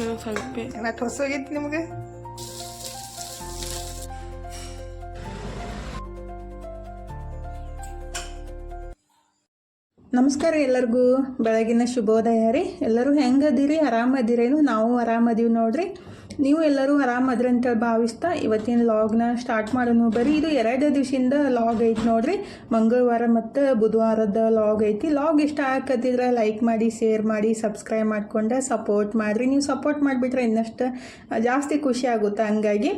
ಸ್ವಲ್ಪ ಮತ್ತೆ ನಿಮಗೆ ನಿಮ್ಗೆ ನಮಸ್ಕಾರ ಎಲ್ಲರಿಗೂ. ಬೆಳಗಿನ ಶುಭೋದಯ ರೀ. ಎಲ್ಲರೂ ಹೆಂಗದಿರಿ ಆರಾಮದಿರೇನು ನಾವು ಆರಾಮದೀವಿ ನೋಡ್ರಿ. ನೀವು ಎಲ್ಲರೂ ಅಂತ ಭಾವಿಸ್ತಾ ಇವತ್ತಿನ ಲಾಗ್ನ ಸ್ಟಾರ್ಟ್ ಮಾಡೋಣ. ಬರೀ ಇದು ಎರಡು ದಿವಸದಿಂದ ಲಾಗ್ ಐತಿ ನೋಡ್ರಿ. ಮಂಗಳವಾರ ಮತ್ತು ಬುಧವಾರದ ಲಾಗ್ ಐತಿ. ಲಾಗ್ ಇಷ್ಟ ಹಾಕತ್ತಿದ್ರೆ ಲೈಕ್ ಮಾಡಿ ಶೇರ್ ಮಾಡಿ ಸಬ್ಸ್ಕ್ರೈಬ್ ಮಾಡಿಕೊಂಡೆ ಸಪೋರ್ಟ್ ಮಾಡಿರಿ. ನೀವು ಸಪೋರ್ಟ್ ಮಾಡಿಬಿಟ್ರೆ ಇನ್ನಷ್ಟು ಜಾಸ್ತಿ ಖುಷಿ ಆಗುತ್ತೆ ಹಂಗಾಗಿ.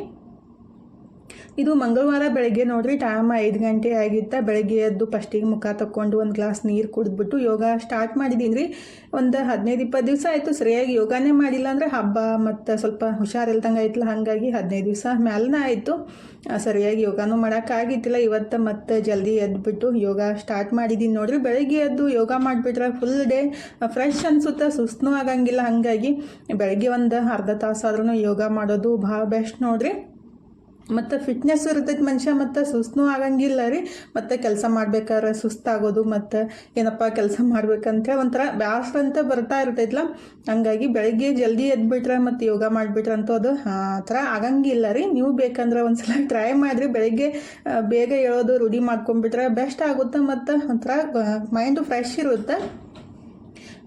ಇದು ಮಂಗಳವಾರ ಬೆಳಗ್ಗೆ ನೋಡ್ರಿ ಟೈಮ್ ಐದು ಗಂಟೆ ಆಗಿತ್ತ. ಬೆಳಗ್ಗೆ ಎದ್ದು ಫಸ್ಟಿಗೆ ಮುಖ ತಕ್ಕೊಂಡು ಒಂದು ಗ್ಲಾಸ್ ನೀರು ಕುಡಿದ್ಬಿಟ್ಟು ಯೋಗ ಸ್ಟಾರ್ಟ್ ಮಾಡಿದ್ದೀನಿ ರೀ ಒಂದು ಹದಿನೈದು ಇಪ್ಪತ್ತು ದಿವಸ ಆಯಿತು, ಸರಿಯಾಗಿ ಯೋಗನೇ ಮಾಡಿಲ್ಲ ಅಂದರೆ ಹಬ್ಬ ಮತ್ತು ಸ್ವಲ್ಪ ಹುಷಾರಿಲ್ದಂಗೆ ಆಯ್ತಲ್ಲ, ಹಾಗಾಗಿ ಹದಿನೈದು ದಿವಸ ಮ್ಯಾಲನ ಆಯಿತು. ಸರಿಯಾಗಿ ಯೋಗನೂ ಮಾಡೋಕ್ಕಾಗಿತ್ತಿಲ್ಲ ಇವತ್ತು ಮತ್ತೆ ಜಲ್ದಿ ಎದ್ಬಿಟ್ಟು ಯೋಗ ಸ್ಟಾರ್ಟ್ ಮಾಡಿದ್ದೀನಿ ನೋಡ್ರಿ. ಬೆಳಗ್ಗೆ ಎದ್ದು ಯೋಗ ಮಾಡಿಬಿಟ್ರೆ ಫುಲ್ ಡೇ ಫ್ರೆಶ್ ಅನಿಸುತ್ತೆ ಸುಸ್ತನೂ ಆಗಂಗಿಲ್ಲ. ಹಾಗಾಗಿ ಬೆಳಗ್ಗೆ ಒಂದು ಅರ್ಧ ತಾಸಾದ್ರೂ ಯೋಗ ಮಾಡೋದು ಭಾಳ ಬೆಸ್ಟ್ ನೋಡ್ರಿ. ಮತ್ತು ಫಿಟ್ನೆಸ್ ಇರ್ತೈತಿ ಮನುಷ್ಯ, ಮತ್ತು ಸುಸ್ತೂ ಆಗಂಗಿಲ್ಲ ರೀ. ಮತ್ತು ಕೆಲಸ ಮಾಡ್ಬೇಕಾದ್ರೆ ಸುಸ್ತಾಗೋದು, ಮತ್ತು ಏನಪ್ಪ ಕೆಲಸ ಮಾಡ್ಬೇಕಂತ ಒಂಥರ ಬ್ಯಾಸ್ರ ಅಂತ ಬರ್ತಾ ಇರ್ತೈತಲ್ಲ ಹಂಗಾಗಿ ಬೆಳಗ್ಗೆ ಜಲ್ದಿ ಎದ್ಬಿಟ್ರೆ ಮತ್ತು ಯೋಗ ಮಾಡಿಬಿಟ್ರೆ ಅಂತೂ ಅದು ಆ ಥರ ಆಗಂಗಿಲ್ಲ ರೀ. ನೀವು ಬೇಕಂದ್ರೆ ಒಂದ್ಸಲ ಟ್ರೈ ಮಾಡಿರಿ. ಬೆಳಗ್ಗೆ ಬೇಗ ಹೇಳೋದು ರೂಢಿ ಮಾಡ್ಕೊಂಡ್ಬಿಟ್ರೆ ಬೆಸ್ಟ್ ಆಗುತ್ತೆ, ಮತ್ತು ಒಂಥರ ಮೈಂಡು ಫ್ರೆಶ್ ಇರುತ್ತೆ.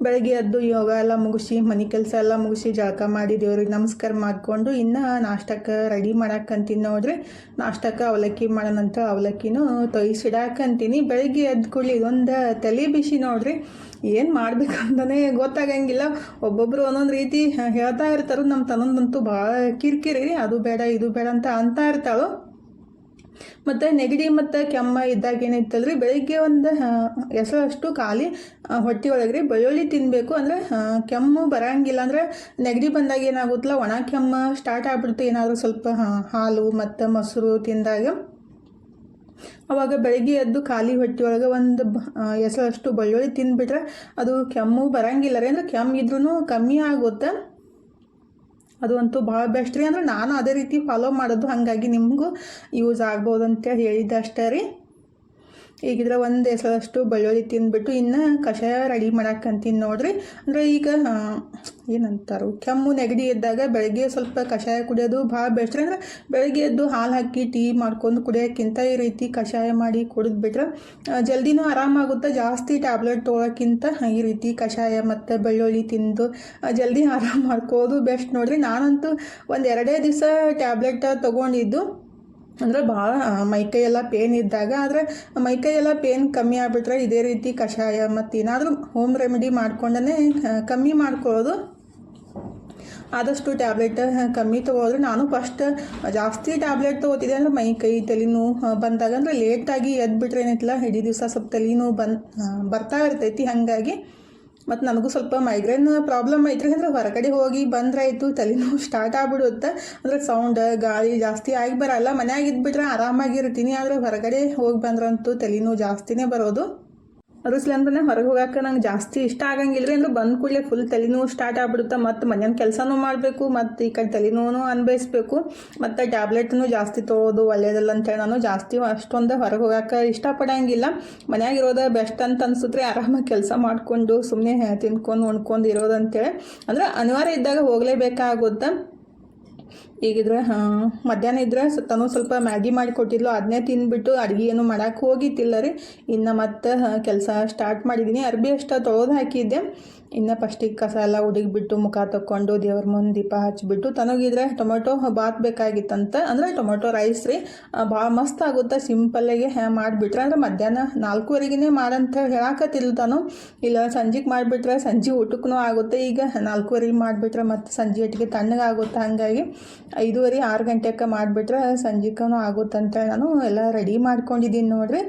ಬೆಳಗ್ಗೆ ಎದ್ದು ಯೋಗ ಎಲ್ಲ ಮುಗಿಸಿ, ಮನೆ ಕೆಲಸ ಎಲ್ಲ ಮುಗಿಸಿ ಜಳಕ ಮಾಡಿ ದೇವ್ರಿಗೆ ನಮಸ್ಕಾರ ಮಾಡಿಕೊಂಡು ಇನ್ನು ನಾಷ್ಟಕ್ಕೆ ರೆಡಿ ಮಾಡಾಕಂತೀನಿ ನೋಡ್ರಿ. ನಾಷ್ಟಕ್ಕೆ ಅವಲಕ್ಕಿ ಮಾಡೋಣಂತ ಅವಲಕ್ಕಿನೂ ತೊಯ್ಸಿಡಾಕಂತೀನಿ ಬೆಳಗ್ಗೆ ಎದ್ದು ಕೂಡಲಿ ಇದೊಂದು ತಲೆ ಬಿಸಿ ನೋಡ್ರಿ. ಏನು ಮಾಡ್ಬೇಕು ಅಂತಲೇ ಗೊತ್ತಾಗಂಗಿಲ್ಲ. ಒಬ್ಬೊಬ್ಬರು ಒಂದೊಂದು ರೀತಿ ಹೇಳ್ತಾ ಇರ್ತಾರೆ. ನಮ್ಮ ತನ್ನೊಂದಂತೂ ಭಾಳ ಕಿರಿಕಿರಿ. ಅದು ಬೇಡ, ಇದು ಬೇಡ ಅಂತ ಅಂತ ಇರ್ತಾಳು. ಮತ್ತು ನೆಗಡಿ ಮತ್ತು ಕೆಮ್ಮ ಇದ್ದಾಗ ಏನೈತಲ್ರಿ ಬೆಳಿಗ್ಗೆ ಒಂದು ಹೆಸರಷ್ಟು ಖಾಲಿ ಹೊಟ್ಟೆ ಒಳಗೆ ಬೆಳ್ಳುಳ್ಳಿ ತಿನ್ನಬೇಕು ಅಂದರೆ ಕೆಮ್ಮು ಬರಂಗಿಲ್ಲ ಅಂದರೆ ನೆಗಡಿ ಬಂದಾಗ ಏನಾಗುತ್ತಲ್ಲ, ಒಣ ಕೆಮ್ಮು ಸ್ಟಾರ್ಟ್ ಆಗ್ಬಿಡುತ್ತೆ. ಏನಾದರೂ ಸ್ವಲ್ಪ ಹಾಲು ಮತ್ತು ಮೊಸರು ತಿಂದಾಗ. ಅವಾಗ ಬೆಳಿಗ್ಗೆ ಎದ್ದು ಖಾಲಿ ಹೊಟ್ಟೆ ಒಳಗೆ ಒಂದು ಹೆಸರಷ್ಟು ಬೆಳ್ಳುಳ್ಳಿ ತಿನ್ಬಿಟ್ರೆ ಅದು ಕೆಮ್ಮು ಬರಂಗಿಲ್ಲ ರೀ. ಅಂದರೆ ಕೆಮ್ಮು ಇದ್ರೂ ಕಮ್ಮಿ ಆಗುತ್ತೆ. ಅದು ಅಂತೂ ಭಾಳ ಬೆಸ್ಟ್ ರೀ. ಅಂದ್ರೆ ನಾನು ಅದೇ ರೀತಿ ಫಾಲೋ ಮಾಡೋದು ಹಾಗಾಗಿ ನಿಮಗೂ ಯೂಸ್ ಆಗ್ಬೋದು ಅಂತೇಳಿ ಹೇಳಿದ್ದೆ ಅಷ್ಟೇ ರೀ. ಈಗಿದ್ರೆ ಒಂದು ಹೆಸರಷ್ಟು ಬೆಳ್ಳುಳ್ಳಿ ತಿಂದ್ಬಿಟ್ಟು ಇನ್ನು ಕಷಾಯ ರೆಡಿ ಮಾಡಾಕಂತೀನಿ ನೋಡ್ರಿ. ಅಂದರೆ ಈಗ ಏನಂತಾರೆ, ಕೆಮ್ಮು ನೆಗಡಿ ಇದ್ದಾಗ ಬೆಳಗ್ಗೆ ಸ್ವಲ್ಪ ಕಷಾಯ ಕುಡಿಯೋದು ಭಾಳ ಬೆಸ್ಟ್ ಅಂದ್ರೆ ಬೆಳಗ್ಗೆ ಎದ್ದು ಹಾಲು ಹಾಕಿ ಟೀ ಮಾಡ್ಕೊಂಡು ಕುಡಿಯೋಕ್ಕಿಂತ ಈ ರೀತಿ ಕಷಾಯ ಮಾಡಿ ಕುಡಿದ್ಬಿಟ್ರೆ ಜಲ್ದಿನೂ ಆರಾಮಾಗುತ್ತೆ? ಜಾಸ್ತಿ ಟ್ಯಾಬ್ಲೆಟ್ ತೊಗೊಳಕ್ಕಿಂತ ಈ ರೀತಿ ಕಷಾಯ ಮತ್ತು ಬೆಳ್ಳುಳ್ಳಿ ತಿಂದು ಜಲ್ದಿ ಆರಾಮ ಮಾಡ್ಕೋದು ಬೆಸ್ಟ್ ನೋಡ್ರಿ. ನಾನಂತೂ ಒಂದು ಎರಡೇ ದಿವಸ ಟ್ಯಾಬ್ಲೆಟ್ ತೊಗೊಂಡಿದ್ದು ಅಂದರೆ ಭಾಳ ಮೈಕೈ ಕೈಯೆಲ್ಲ ಪೇನ್ ಇದ್ದಾಗ ಆದರೆ ಮೈಕೈ ಕೈಯೆಲ್ಲ ಪೇನ್ ಕಮ್ಮಿ ಆಗಿಬಿಟ್ರೆ ಇದೇ ರೀತಿ ಕಷಾಯ ಮತ್ತು ಏನಾದರೂ ಹೋಮ್ ರೆಮಿಡಿ ಮಾಡ್ಕೊಂಡೇ ಕಮ್ಮಿ ಮಾಡ್ಕೊಳ್ಳೋದು. ಆದಷ್ಟು ಟ್ಯಾಬ್ಲೆಟ್ ಕಮ್ಮಿ ತೊಗೋದ್ರೆ ನಾನು ಫಸ್ಟ್ ಜಾಸ್ತಿ ಟ್ಯಾಬ್ಲೆಟ್ ತೊಗೋತಿದ್ದೆ ಅಂದರೆ ಮೈ ಕೈ ತಲೆನೋವು ನೋವು ಬಂದಾಗ ಅಂದರೆ ಲೇಟಾಗಿ ಎದ್ಬಿಟ್ರೆ ಏನೈತಿಲ್ಲ ಇಡೀ ದಿವಸ ಸ್ವಲ್ಪ ತಲೆನೋವು ಬಂದು ಬರ್ತಾ ಇರ್ತೈತಿ. ಹಾಗಾಗಿ ಮತ್ತು ನನಗೂ ಸ್ವಲ್ಪ ಮೈಗ್ರೇನ್ ಪ್ರಾಬ್ಲಮ್ ಐತ್ರಿ. ಅಂದ್ರೆ ಹೊರಗಡೆ ಹೋಗಿ ಬಂದ್ರಾಯ್ತು ತಲೆನೋವು ಸ್ಟಾರ್ಟ್ ಆಗ್ಬಿಡುತ್ತೆ. ಅಂದರೆ ಸೌಂಡ್ ಗಾಳಿ ಜಾಸ್ತಿ ಆಗಿ ಬರಲ್ಲ. ಮನ್ಯಾಗ ಇದ್ಬಿಟ್ರೆ ಆರಾಮಾಗಿರ್ತೀನಿ. ಆದರೆ ಹೊರಗಡೆ ಹೋಗಿ ಬಂದ್ರಂತೂ ತಲೆನೋವು ಜಾಸ್ತಿನೇ ಬರೋದು. ಅದ್ರ ಸಲಂದ್ರೆ ಹೊರಗೆ ಹೋಗಕ್ಕೆ ನಂಗೆ ಜಾಸ್ತಿ ಇಷ್ಟ ಆಗಂಗಿಲ್ಲ ಅಂದ್ರೆ ಬಂದ ಕೂಡಲೇ ಫುಲ್ ತಲೆನೋವು ಸ್ಟಾರ್ಟ್ ಆಗ್ಬಿಡುತ್ತೆ. ಮತ್ತು ಮನೆಯ ಕೆಲಸನೂ ಮಾಡಬೇಕು, ಮತ್ತು ಈ ಕಡೆ ತಲೆನೋವು ಅನ್ಭವಿಸ್ಬೇಕು. ಮತ್ತು ಟ್ಯಾಬ್ಲೆಟ್ನು ಜಾಸ್ತಿ ತೊಗೊಳೋದು ಒಳ್ಳೇದಲ್ಲ ಅಂತೇಳಿ ನಾನು ಜಾಸ್ತಿ ಅಷ್ಟೊಂದು ಹೊರಗೆ ಹೋಗಕ್ಕೆ ಇಷ್ಟಪಡಂಗಿಲ್ಲ. ಮನ್ಯಾಗ ಇರೋದು ಬೆಸ್ಟ್ ಅಂತ ಅನ್ಸುತ್ತೆ ಆರಾಮಾಗಿ ಕೆಲಸ ಮಾಡಿಕೊಂಡು ಸುಮ್ಮನೆ ತಿನ್ಕೊಂಡು, ಉಣ್ಕೊಂಡು ಇರೋದು ಅಂತೇಳಿ. ಅಂದ್ರೆ ಅನಿವಾರ್ಯ ಇದ್ದಾಗ ಹೋಗಲೇಬೇಕಾಗುತ್ತೆ. ಈಗಿದ್ರೆ ಮಧ್ಯಾಹ್ನ ಇದ್ರೆ ತನು ಸ್ವಲ್ಪ ಮ್ಯಾಗಿ ಮಾಡಿ ಕೊಟ್ಟಿದ್ಲು ಅದನ್ನೇ ತಿಂದ್ಬಿಟ್ಟು ಅಡುಗೆ ಏನು ಮಾಡಕ್ಕೆ ಹೋಗಿತ್ತಿಲ್ಲ ರೀ. ಇನ್ನು ಮತ್ತೆ ಕೆಲಸ ಸ್ಟಾರ್ಟ್ ಮಾಡಿದ್ದೀನಿ ಅರ್ಬಿ ಅಷ್ಟು ತೊಳೆದು ಹಾಕಿದ್ದೆ. ಇನ್ನು ಫಸ್ಟಿಗೆ ಕಸ ಎಲ್ಲ ಹುಡುಗಿಬಿಟ್ಟು ಮುಖ ತಕ್ಕೊಂಡು ದೇವ್ರ ಮುಂದೆ ದೀಪ ಹಚ್ಚಿಬಿಟ್ಟು ತನಗಿದ್ರೆ ಟೊಮೆಟೊ ಬಾತ್ ಬೇಕಾಗಿತ್ತಂತ. ಅಂದರೆ ಟೊಮೊಟೊ ರೈಸ್ ರೀ. ಭಾಳ ಮಸ್ತ್ ಆಗುತ್ತೆ. ಸಿಂಪಲ್ಲಾಗೆ ಮಾಡಿಬಿಟ್ರೆ. ಅಂದರೆ ಮಧ್ಯಾಹ್ನ ನಾಲ್ಕುವರೆಗೆ ಮಾಡಂತ ಹೇಳಾಕತ್ತಿಲ್ಲ ತಾನು. ಇಲ್ಲ, ಸಂಜೆಗೆ ಮಾಡಿಬಿಟ್ರೆ ಸಂಜೆ ಊಟಕ್ಕೂ ಆಗುತ್ತೆ. ಈಗ ನಾಲ್ಕುವರೆಗೆ ಮಾಡಿಬಿಟ್ರೆ ಮತ್ತು ಸಂಜೆ ಒಟ್ಟಿಗೆ ತಣ್ಣಗಾಗುತ್ತೆ ಹಾಗಾಗಿ. ಐದೂವರೆ ಆರು ಗಂಟೆಗೆ ಮಾಡಿಬಿಟ್ರೆ ಸಂಜೆಗೂ ಆಗುತ್ತೆ ಅಂತೇಳಿ ನಾನು ಎಲ್ಲ ರೆಡಿ ಮಾಡ್ಕೊಂಡಿದ್ದೀನಿ ನೋಡ್ರಿ.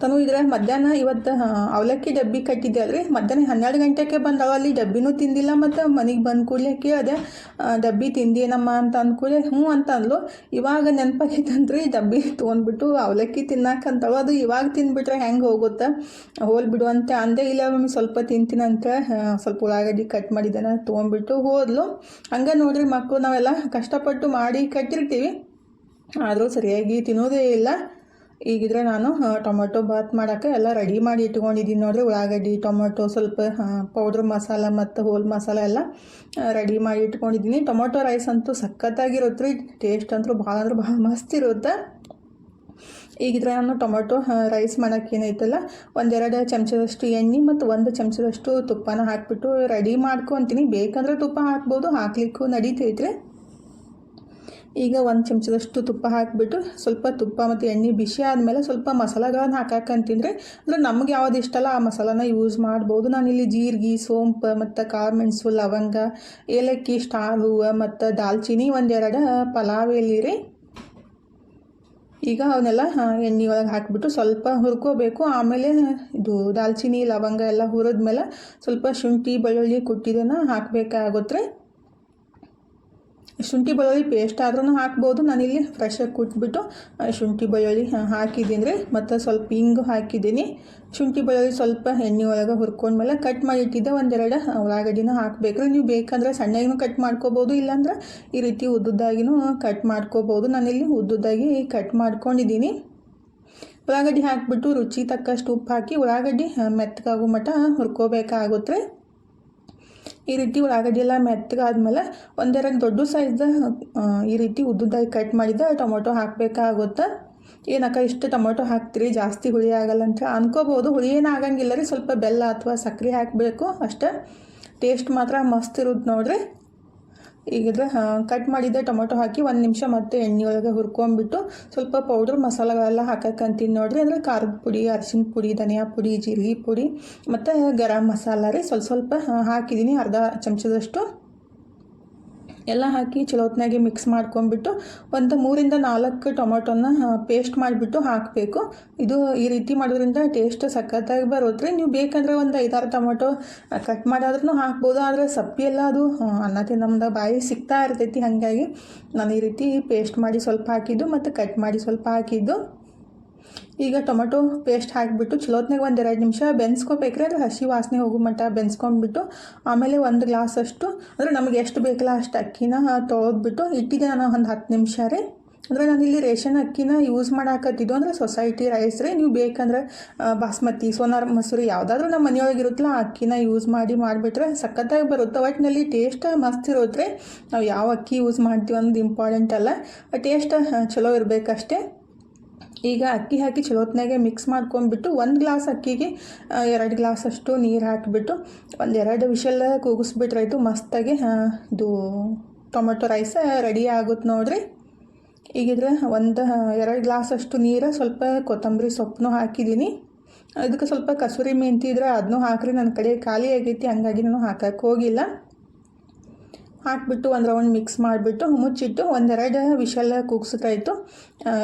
ತನು ಇದ್ರೆ ಮಧ್ಯಾಹ್ನ ಇವತ್ತು ಅವಲಕ್ಕಿ ಡಬ್ಬಿ ಕಟ್ಟಿದ್ದೆ. ಅಲ್ರಿ ಮಧ್ಯಾಹ್ನ ಹನ್ನೆರಡು ಗಂಟೆಗೆ ಬಂದವ ಅಲ್ಲಿ ಡಬ್ಬಿನೂ ತಿಂದಿಲ್ಲ ಮತ್ತು ಮನೆಗೆ ಬಂದ ಕೂಡಲೇ ಕೇಳಿದೆ ಆ, ಡಬ್ಬಿ ತಿಂದೇನಮ್ಮ ಅಂತ ಅಂದ್ಕೂಡಲೇ ಹ್ಞೂ ಅಂತ ಅಂದ್ಲು. ಇವಾಗ ನೆನಪಾಗೈತಂತ್ರಿ ಡಬ್ಬಿ ತೊಗೊಂಡ್ಬಿಟ್ಟು ಅವಲಕ್ಕಿ ತಿನ್ನಕ್ಕಂತವ ಅದು ಇವಾಗ ತಿಂದ್ಬಿಟ್ರೆ ಹೆಂಗೆ ಹೋಗುತ್ತೆ? ಹೋಲ್ ಬಿಡು ಅಂತ ಅಂದೆ ಇಲ್ಲ ಮಮ್ಮಿ ಸ್ವಲ್ಪ ತಿಂತೀನಂತ ಸ್ವಲ್ಪ ಉಳ್ಳಾಗಡ್ಡಿ ಕಟ್ ಮಾಡಿದ್ದಾನೆ ತೊಗೊಂಡ್ಬಿಟ್ಟು ಹೋದ್ಲು. ಹಂಗೆ ನೋಡ್ರಿ ಮಕ್ಕಳು ನಾವೆಲ್ಲ ಕಷ್ಟಪಟ್ಟು ಮಾಡಿ ಕಟ್ಟಿರ್ತೀವಿ. ಆದರೂ ಸರಿಯಾಗಿ ತಿನ್ನೋದೇ ಇಲ್ಲ. ಈಗಿದ್ರೆ ನಾನು ಟೊಮೊಟೊ ಬಾತ್ ಮಾಡೋಕ್ಕೆ ಎಲ್ಲ ರೆಡಿ ಮಾಡಿ ಇಟ್ಕೊಂಡಿದ್ದೀನಿ ನೋಡಿರಿ. ಉಳ್ಳಾಗಡ್ಡಿ, ಟೊಮೊಟೊ, ಸ್ವಲ್ಪ ಪೌಡ್ರ್ ಮಸಾಲ ಮತ್ತು ಹೋಲ್ ಮಸಾಲ ಎಲ್ಲ ರೆಡಿ ಮಾಡಿ ಇಟ್ಕೊಂಡಿದ್ದೀನಿ. ಟೊಮೊಟೊ ರೈಸ್ ಅಂತೂ ಸಖತ್ತಾಗಿರುತ್ತೆ ರೀ. ಟೇಸ್ಟ್ ಅಂತೂ ಭಾಳ ಅಂದ್ರೆ ಭಾಳ ಮಸ್ತ್ ಇರುತ್ತೆ. ಈಗಿದ್ರೆ ನಾನು ಟೊಮೊಟೊ ರೈಸ್ ಮಾಡೋಕ್ಕೆ ಏನೈತಲ್ಲ, ಒಂದೆರಡು ಚಮಚದಷ್ಟು ಎಣ್ಣೆ ಮತ್ತು ಒಂದು ಚಮಚದಷ್ಟು ತುಪ್ಪನ ಹಾಕಿಬಿಟ್ಟು ರೆಡಿ ಮಾಡ್ಕೊತೀನಿ. ಬೇಕಂದ್ರೆ ತುಪ್ಪ ಹಾಕ್ಬೋದು, ಹಾಕ್ಲಿಕ್ಕೂ ನಡೀತೈತ್ರಿ. ಈಗ ಒಂದು ಚಮಚದಷ್ಟು ತುಪ್ಪ ಹಾಕಿಬಿಟ್ಟು ಸ್ವಲ್ಪ ತುಪ್ಪ ಮತ್ತು ಎಣ್ಣೆ ಬಿಸಿ ಆದಮೇಲೆ ಸ್ವಲ್ಪ ಮಸಾಲೆಗಳನ್ನ ಹಾಕಾಕಂತಿದ್ರೆ ಅಂದರೆ ನಮ್ಗೆ ಯಾವ್ದು ಇಷ್ಟಲ್ಲ ಆ ಮಸಾಲನ ಯೂಸ್ ಮಾಡ್ಬೋದು. ನಾನಿಲ್ಲಿ ಜೀರಿಗೆ, ಸೋಂಪು ಮತ್ತು ಕಾಳು ಮೆಣಸು ಲವಂಗ, ಏಲಕ್ಕಿ ಸ್ಟಾರ್ ಮತ್ತು ದಾಲ್ಚಿನ್ನಿ ಒಂದೆರಡು ಪಲಾವ್ ಎಲ್ಲಿರಿ ಈಗ ಅವನ್ನೆಲ್ಲ ಎಣ್ಣೆ ಒಳಗೆ ಹಾಕಿಬಿಟ್ಟು ಸ್ವಲ್ಪ ಹುರ್ಕೋಬೇಕು. ಆಮೇಲೆ ಇದು ದಾಲ್ಚಿನ್ನಿ ಲವಂಗ ಎಲ್ಲ ಹುರಿದ್ಮೇಲೆ ಸ್ವಲ್ಪ ಶುಂಠಿ, ಬೆಳ್ಳುಳ್ಳಿ, ಕುಟ್ಟಿದನ್ನು ಹಾಕಬೇಕಾಗುತ್ತೆ. ಶುಂಠಿ ಬೆಳ್ಳುಳ್ಳಿ ಪೇಸ್ಟ್ ಆದ್ರೂ ಹಾಕ್ಬೋದು. ನಾನಿಲ್ಲಿ ಫ್ರೆಶಾಗಿ ಕುಟ್ಬಿಟ್ಟು ಶುಂಠಿ ಬೆಳ್ಳುಳ್ಳಿ ಹಾಕಿದ್ದೀನಿ ರೀ. ಮತ್ತು ಸ್ವಲ್ಪ ಹಿಂಗು ಹಾಕಿದ್ದೀನಿ. ಶುಂಠಿ ಬೆಳ್ಳುಳ್ಳಿ ಸ್ವಲ್ಪ ಎಣ್ಣೆ ಒಳಗೆ ಹುರ್ಕೊಂಡ್ಮೇಲೆ ಕಟ್ ಮಾಡಿಟ್ಟಿದ್ದೆ ಒಂದೆರಡು ಉಳ್ಳಾಗಡ್ಡಿನ ಹಾಕಬೇಕು ನೀವು ಬೇಕಂದ್ರೆ ಸಣ್ಣಗೂ ಕಟ್ ಮಾಡ್ಕೋಬೋದು, ಇಲ್ಲಾಂದ್ರೆ ಈ ರೀತಿ ಉದ್ದುದ್ದಾಗಿನೂ ಕಟ್ ಮಾಡ್ಕೋಬೋದು. ನಾನಿಲ್ಲಿ ಉದ್ದುದ್ದಾಗಿ ಕಟ್ ಮಾಡ್ಕೊಂಡಿದ್ದೀನಿ. ಉಳ್ಳಾಗಡ್ಡಿ ಹಾಕಿಬಿಟ್ಟು ರುಚಿ ತಕ್ಕಷ್ಟು ಉಪ್ಪು ಹಾಕಿ, ಉಳ್ಳಾಗಡ್ಡಿ ಮೆತ್ತಗಾಗೋ ಮಟ್ಟ ಹುರ್ಕೋಬೇಕಾಗುತ್ತೆ ಈ ರೀತಿ ಉಳ್ಳಾಗಡ್ಡಿ ಎಲ್ಲ ಮೆತ್ತಗಾದ್ಮೇಲೆ ಒಂದೆರಡು ದೊಡ್ಡ ಸೈಜ್ದ ಈ ರೀತಿ ಉದ್ದುದಾಗಿ ಕಟ್ ಮಾಡಿದ ಟೊಮೊಟೊ ಹಾಕಬೇಕಾಗುತ್ತೆ. ಏನಕ್ಕ ಇಷ್ಟು ಟೊಮೊಟೊ ಹಾಕ್ತೀರಿ? ಜಾಸ್ತಿ ಹುಳಿ ಆಗಲ್ಲ ಅಂತ ಅನ್ಕೋಬೋದು. ಹುಳಿ ಏನು ಆಗಂಗಿಲ್ಲ ರೀ, ಸ್ವಲ್ಪ ಬೆಲ್ಲ ಅಥವಾ ಸಕ್ಕರೆ ಹಾಕಬೇಕು ಅಷ್ಟೇ. ಟೇಸ್ಟ್ ಮಾತ್ರ ಮಸ್ತ್ ಇರುತ್ತೆ ನೋಡ್ರಿ. ಈಗಿದ್ರೆ ಕಟ್ ಮಾಡಿದ್ದೆ ಟೊಮೊಟೊ ಹಾಕಿ ಒಂದು ನಿಮಿಷ ಮತ್ತೆ ಎಣ್ಣೆ ಒಳಗೆ ಹುರ್ಕೊಂಬಿಟ್ಟು ಸ್ವಲ್ಪ ಪೌಡ್ರ್ ಮಸಾಲೆಗಳೆಲ್ಲ ಹಾಕಕ್ಕಂತೀನಿ ನೋಡಿರಿ. ಅಂದರೆ ಖಾರದ ಪುಡಿ, ಅರಿಶಿನ ಪುಡಿ, ಧನಿಯಾ ಪುಡಿ, ಜೀರಿಗೆ ಪುಡಿ, ಮತ್ತು ಗರಂ ಮಸಾಲ ರೀ. ಸ್ವಲ್ಪ ಸ್ವಲ್ಪ ಹಾಕಿದ್ದೀನಿ. ಅರ್ಧ ಚಮಚದಷ್ಟು ಎಲ್ಲ ಹಾಕಿ ಚಲೋ ಹೊತ್ನಾಗೆ ಮಿಕ್ಸ್ ಮಾಡ್ಕೊಂಡ್ಬಿಟ್ಟು ಒಂದು ಮೂರಿಂದ ನಾಲ್ಕು ಟೊಮೊಟೊನ ಪೇಸ್ಟ್ ಮಾಡಿಬಿಟ್ಟು ಹಾಕಬೇಕು. ಇದು ಈ ರೀತಿ ಮಾಡೋದ್ರಿಂದ ಟೇಸ್ಟ್ ಸಖತ್ತಾಗಿ ಬರುತ್ತೆ ನೀವು ಬೇಕಂದ್ರೆ ಒಂದು ಐದಾರು ಟೊಮೊಟೊ ಕಟ್ ಮಾಡಾದ್ರೂ ಹಾಕ್ಬೋದು. ಆದರೆ ಸಪ್ಪಿ ಎಲ್ಲ ಅದು ಅನ್ನ ತಿನ್ನಮ್ದ ಬಾಯಿ ಸಿಗ್ತಾ ಇರ್ತೈತಿ. ಹಾಗಾಗಿ ನಾನು ಈ ರೀತಿ ಪೇಸ್ಟ್ ಮಾಡಿ ಸ್ವಲ್ಪ ಹಾಕಿದ್ದು ಮತ್ತು ಕಟ್ ಮಾಡಿ ಸ್ವಲ್ಪ ಹಾಕಿದ್ದು. ಈಗ ಟೊಮೆಟೊ ಪೇಸ್ಟ್ ಹಾಕಿಬಿಟ್ಟು ಚಲೋತ್ನಾಗ ಒಂದು ಎರಡು ನಿಮಿಷ ಬೆನ್ಸ್ಕೊಬೇಕ್ರಿ ಅದು ಹಸಿ ವಾಸನೆ ಹೋಗೋ ಮಟ್ಟ ಬೆನ್ಸ್ಕೊಂಡ್ಬಿಟ್ಟು ಆಮೇಲೆ ಒಂದು ಗ್ಲಾಸ್ ಅಷ್ಟು ಅಂದರೆ ನಮಗೆ ಎಷ್ಟು ಬೇಕಲ್ಲ ಅಷ್ಟು ಅಕ್ಕಿನ ತೊಳೆದ್ಬಿಟ್ಟು ಇಟ್ಟಿದ್ದೆ ನಾನು ಒಂದು ಹತ್ತು ನಿಮಿಷ ರೀ. ಅಂದರೆ ಇಲ್ಲಿ ರೇಷನ್ ಅಕ್ಕಿನ ಯೂಸ್ ಮಾಡಾಕತ್ತಿದ್ದು ಅಂದರೆ ಸೊಸೈಟಿ ರೈಸ್ ರೀ. ನೀವು ಬೇಕಂದ್ರೆ ಬಾಸ್ಮತಿ, ಸೋನಾರ್, ಮೊಸರು ಯಾವುದಾದ್ರೂ ನಮ್ಮ ಮನೆಯೊಳಗೆ ಇರುತ್ತಲ್ಲ, ಆ ಅಕ್ಕಿನ ಯೂಸ್ ಮಾಡಿ ಮಾಡಿಬಿಟ್ರೆ ಸಖತ್ತಾಗಿ ಬರುತ್ತೆ. ಒಟ್ಟಿನಲ್ಲಿ ಟೇಸ್ಟ್ ಮಸ್ತ್ ಇರುತ್ತೆ ನಾವು ಯಾವ ಅಕ್ಕಿ ಯೂಸ್ ಮಾಡ್ತೀವಿ ಅನ್ನೋದು ಇಂಪಾರ್ಟೆಂಟ್ ಅಲ್ಲ. ಟೇಸ್ಟ್ ಚಲೋ ಇರಬೇಕಷ್ಟೇ. ಈಗ ಅಕ್ಕಿ ಹಾಕಿ ಚಲೋತ್ನಾಗೆ ಮಿಕ್ಸ್ ಮಾಡ್ಕೊಂಡ್ಬಿಟ್ಟು ಒಂದು ಗ್ಲಾಸ್ ಅಕ್ಕಿಗೆ ಎರಡು ಗ್ಲಾಸ್ ಅಷ್ಟು ನೀರು ಹಾಕಿಬಿಟ್ಟು ಒಂದು ಎರಡು ವಿಷಲ್ ಕೂಗಿಸ್ಬಿಟ್ರಾಯ್ತು ಮಸ್ತಾಗಿ ಇದು ಟೊಮೆಟೊ ರೈಸ್ ರೆಡಿ ಆಗುತ್ತೆ ನೋಡ್ರಿ. ಈಗಿದ್ರೆ ಒಂದು ಎರಡು ಗ್ಲಾಸ್ ಅಷ್ಟು ನೀರು ಸ್ವಲ್ಪ ಕೊತ್ತಂಬರಿ ಸೊಪ್ಪನ್ನು ಹಾಕಿದ್ದೀನಿ ಅದಕ್ಕೆ ಸ್ವಲ್ಪ ಕಸೂರಿ ಮೆಂತಿ ಇದ್ರೆ ಅದನ್ನೂ ಹಾಕ್ರಿ ನನ್ನ ಕಡೆ ಖಾಲಿ ಆಗೈತಿ, ಹಂಗಾಗಿ ನಾನು ಹಾಕಕ್ಕೆ ಹೋಗಿಲ್ಲ. ಹಾಕಿಬಿಟ್ಟು ಒಂದು ರೌಂಡ್ ಮಿಕ್ಸ್ ಮಾಡಿಬಿಟ್ಟು ಮುಚ್ಚಿಟ್ಟು ಒಂದೆರಡು ವಿಷಲ್ ಕೂಗ್ಸಿದ್ರಾಯ್ತು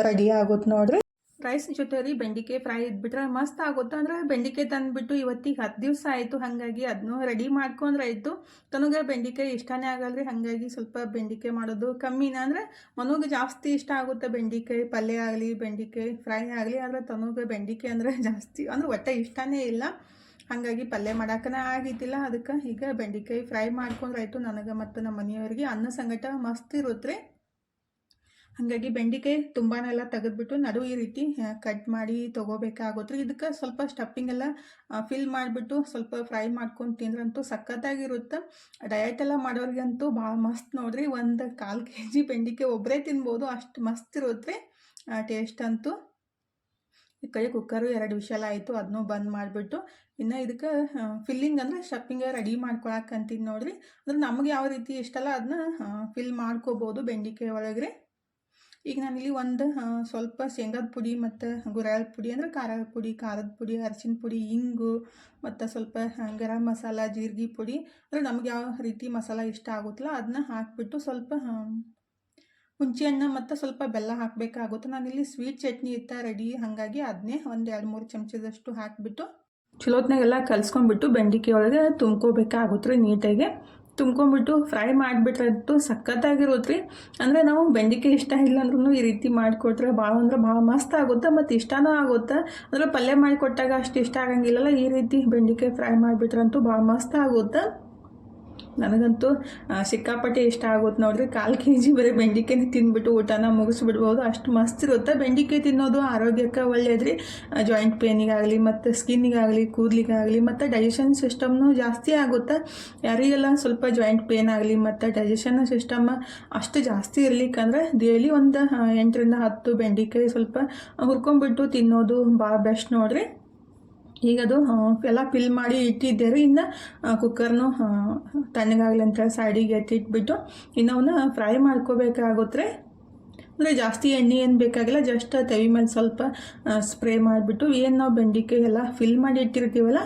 ರೆಡಿ ಆಗುತ್ತೆ ನೋಡ್ರಿ. ರೈಸ್ ಜೊತೆ ರೀ ಬೆಂಡಿಕಾಯಿ ಫ್ರೈ ಇದ್ಬಿಟ್ರೆ ಮಸ್ತ್ ಆಗುತ್ತೆ. ಅಂದ್ರೆ ಬೆಂಡಿಕಾಯಿ ತಂದುಬಿಟ್ಟು ಇವತ್ತಿಗೆ ಹತ್ತು ದಿವಸ ಆಯಿತು. ಹಾಗಾಗಿ ಅದನ್ನೂ ರೆಡಿ ಮಾಡ್ಕೊಂಡ್ರೆ ಆಯಿತು. ತನಗೆ ಬೆಂಡಿಕಾಯಿ ಇಷ್ಟನೇ ಆಗಲ್ರಿ ಹಾಗಾಗಿ ಸ್ವಲ್ಪ ಬೆಂಡಿಕಾಯಿ ಮಾಡೋದು ಕಮ್ಮಿನ. ಅಂದರೆ ಮನೋಗೆ ಜಾಸ್ತಿ ಇಷ್ಟ ಆಗುತ್ತೆ ಬೆಂಡಿಕಾಯಿ ಪಲ್ಯ ಆಗಲಿ, ಬೆಂಡಿಕಾಯಿ ಫ್ರೈ ಆಗಲಿ. ಆದರೆ ತನಗೆ ಬೆಂಡಿಕಾಯಿ ಅಂದರೆ ಜಾಸ್ತಿ, ಅಂದ್ರೆ ಒಟ್ಟೆ ಇಷ್ಟನೇ ಇಲ್ಲ. ಹಾಗಾಗಿ ಪಲ್ಯ ಮಾಡಾಕನ ಆಗಿದ್ದಿಲ್ಲ. ಅದಕ್ಕೆ ಈಗ ಬೆಂಡಿಕಾಯಿ ಫ್ರೈ ಮಾಡ್ಕೊಂಡ್ರಾಯ್ತು ನನಗೆ ಮತ್ತು ನಮ್ಮ ಮನೆಯವರಿಗೆ. ಅನ್ನ ಸಂಗಟ ಮಸ್ತ್ ಇರುತ್ತೆ ಹಾಗಾಗಿ ಬೆಂಡಿಕಾಯಿ ತುಂಬಾನೆಲ್ಲ ತೆಗೆದ್ಬಿಟ್ಟು ನಡು ಈ ರೀತಿ ಕಟ್ ಮಾಡಿ ತೊಗೋಬೇಕಾಗುತ್ತೆ. ಇದಕ್ಕೆ ಸ್ವಲ್ಪ ಸ್ಟಫಿಂಗ್ ಎಲ್ಲ ಫಿಲ್ ಮಾಡಿಬಿಟ್ಟು ಸ್ವಲ್ಪ ಫ್ರೈ ಮಾಡ್ಕೊಂಡು ತಿಂದ್ರಂತೂ ಸಖತ್ತಾಗಿರುತ್ತೆ. ಡಯಟ್ ಎಲ್ಲ ಮಾಡೋರಿಗಂತೂ ಭಾಳ ಮಸ್ತ್ ನೋಡ್ರಿ. ಒಂದು ಕಾಲು ಕೆ ಜಿ ಬೆಂಡಿಕಾಯಿ ಒಬ್ಬರೇ ತಿನ್ಬೋದು, ಅಷ್ಟು ಮಸ್ತ್ ಇರುತ್ತೆ ಟೇಸ್ಟ್ ಅಂತೂ. ಈ ಕಡೆ ಕುಕ್ಕರು ಎರಡು ವಿಷಲ್ ಆಯಿತು ಅದನ್ನೂ ಬಂದ್ ಮಾಡಿಬಿಟ್ಟು. ಇನ್ನು ಇದಕ್ಕೆ ಫಿಲ್ಲಿಂಗ್ ಅಂದರೆ ಸ್ಟಫಿಂಗ್ ರೆಡಿ ಮಾಡ್ಕೊಳಕ್ಕೆ ಅಂತೀನಿ ನೋಡ್ರಿ. ಅಂದ್ರೆ ನಮ್ಗೆ ಯಾವ ರೀತಿ ಇಷ್ಟಲ್ಲ ಅದನ್ನ ಫಿಲ್ ಮಾಡ್ಕೋಬೋದು ಬೆಂಡಿಕಾಯಿ ಒಳಗೆ ಈಗ ನಾನಿಲ್ಲಿ ಒಂದು ಸ್ವಲ್ಪ ಶೇಂಗಾದ ಪುಡಿ ಮತ್ತು ಗುರಾಳ್ ಪುಡಿ ಅಂದರೆ ಖಾರದ ಪುಡಿ ಖಾರದ ಪುಡಿ, ಅರಿಶಿನ ಪುಡಿ, ಇಂಗು ಮತ್ತು ಸ್ವಲ್ಪ ಗರಂ ಮಸಾಲ, ಜೀರಿಗೆ ಪುಡಿ. ಅಂದರೆ ನಮ್ಗೆ ಯಾವ ರೀತಿ ಮಸಾಲ ಇಷ್ಟ ಆಗುತ್ತಲ್ಲ ಅದನ್ನ ಹಾಕಿಬಿಟ್ಟು ಸ್ವಲ್ಪ ಹುಣಸೆಹಣ್ಣು ಮತ್ತು ಸ್ವಲ್ಪ ಬೆಲ್ಲ ಹಾಕಬೇಕಾಗುತ್ತೆ. ನಾನಿಲ್ಲಿ ಸ್ವೀಟ್ ಚಟ್ನಿ ಇತ್ತ ರೆಡಿ ಹಾಗಾಗಿ ಅದನ್ನೇ ಒಂದು ಎರಡು ಮೂರು ಚಮಚದಷ್ಟು ಹಾಕಿಬಿಟ್ಟು ಚಲೋತ್ನಾಗೆಲ್ಲ ಕಲಿಸ್ಕೊಂಡ್ಬಿಟ್ಟು ಬೆಂಡಿಕಾಯಿ ಒಳಗೆ ತುಂಬ್ಕೋಬೇಕಾಗುತ್ತೆ ರೀ ನೀಟಾಗಿ. ತುಂಬ್ಕೊಂಡ್ಬಿಟ್ಟು ಫ್ರೈ ಸಖತ್ತಾಗಿರುತ್ತೆ ಸಖತ್ತಾಗಿರೋತ್ರಿ. ಅಂದರೆ ನಾವು ಬೆಂಡಿಕಾಯಿ ಇಷ್ಟ ಇಲ್ಲ ಅಂದ್ರೂ ಈ ರೀತಿ ಮಾಡಿಕೊಟ್ರೆ ಭಾಳ ಅಂದ್ರೆ ಭಾಳ ಮಸ್ತ್ ಆಗುತ್ತೆ ಮತ್ತು ಇಷ್ಟನೂ ಆಗುತ್ತೆ. ಅಂದರೆ ಪಲ್ಯ ಮಾಡಿಕೊಟ್ಟಾಗ ಅಷ್ಟು ಇಷ್ಟ ಆಗಂಗಿಲ್ಲಲ್ಲ, ಈ ರೀತಿ ಬೆಂಡಿಕಾಯಿ ಫ್ರೈ ಮಾಡಿಬಿಟ್ರಂತೂ ಭಾಳ ಮಸ್ತ್ ಆಗುತ್ತೆ. ನನಗಂತೂ ಸಿಕ್ಕಾಪಟ್ಟೆ ಇಷ್ಟ ಆಗುತ್ತೆ ನೋಡ್ರಿ. ಕಾಲು ಕೆ ಜಿ ಬರೀ ಬೆಂಡಿಕಾಯಿ ತಿಂದ್ಬಿಟ್ಟು ಊಟನ ಮುಗಿಸ್ಬಿಡ್ಬೋದು. ಅಷ್ಟು ಮಸ್ತ್ ಇರುತ್ತೆ. ಬೆಂಡಿಕಾಯಿ ತಿನ್ನೋದು ಆರೋಗ್ಯಕ್ಕೆ ಒಳ್ಳೇದ್ರಿ. ಜಾಯಿಂಟ್ ಪೇನಿಗಾಗಲಿ ಮತ್ತು ಸ್ಕಿನ್ನಿಗಾಗಲಿ ಕೂದಲಿಗಾಗಲಿ, ಮತ್ತು ಡೈಜೆಷನ್ ಸಿಸ್ಟಮ್ನು ಜಾಸ್ತಿ ಆಗುತ್ತೆ. ಯಾರಿಗೆಲ್ಲ ಸ್ವಲ್ಪ ಜಾಯಿಂಟ್ ಪೇನ್ ಆಗಲಿ, ಮತ್ತು ಡೈಜೆಷನ್ ಸಿಸ್ಟಮ್ ಅಷ್ಟು ಜಾಸ್ತಿ ಇರ್ಲಿಕ್ಕಂದ್ರೆ ಡೇಲಿ ಒಂದು ಎಂಟರಿಂದ ಹತ್ತು ಬೆಂಡಿಕಾಯಿ ಸ್ವಲ್ಪ ಹುರ್ಕೊಂಬಿಟ್ಟು ತಿನ್ನೋದು ಭಾಳ ಬೆಸ್ಟ್ ನೋಡ್ರಿ. ಈಗ ಅದು ಎಲ್ಲ ಫಿಲ್ ಮಾಡಿ ಇಟ್ಟಿದ್ದೆ ರೀ ಇನ್ನು ಕುಕ್ಕರ್ನು ತಣ್ಣಗಾಗಲಿ ಅಂತ ಸೈಡಿಗೆ ಎತ್ತಿಟ್ಬಿಟ್ಟು, ಇನ್ನು ಅವನ್ನ ಫ್ರೈ ಮಾಡ್ಕೋಬೇಕಾಗುತ್ತೆ. ಅಂದರೆ ಜಾಸ್ತಿ ಎಣ್ಣೆ ಏನು ಬೇಕಾಗಿಲ್ಲ ಜಸ್ಟ್ ತೆವಿ ಮೇಲೆ ಸ್ವಲ್ಪ ಸ್ಪ್ರೇ ಮಾಡಿಬಿಟ್ಟು, ಏನು ನಾವು ಬೆಂಡಿಕಾಯಿ ಎಲ್ಲ ಫಿಲ್ ಮಾಡಿ ಇಟ್ಟಿರ್ತೀವಲ್ಲ,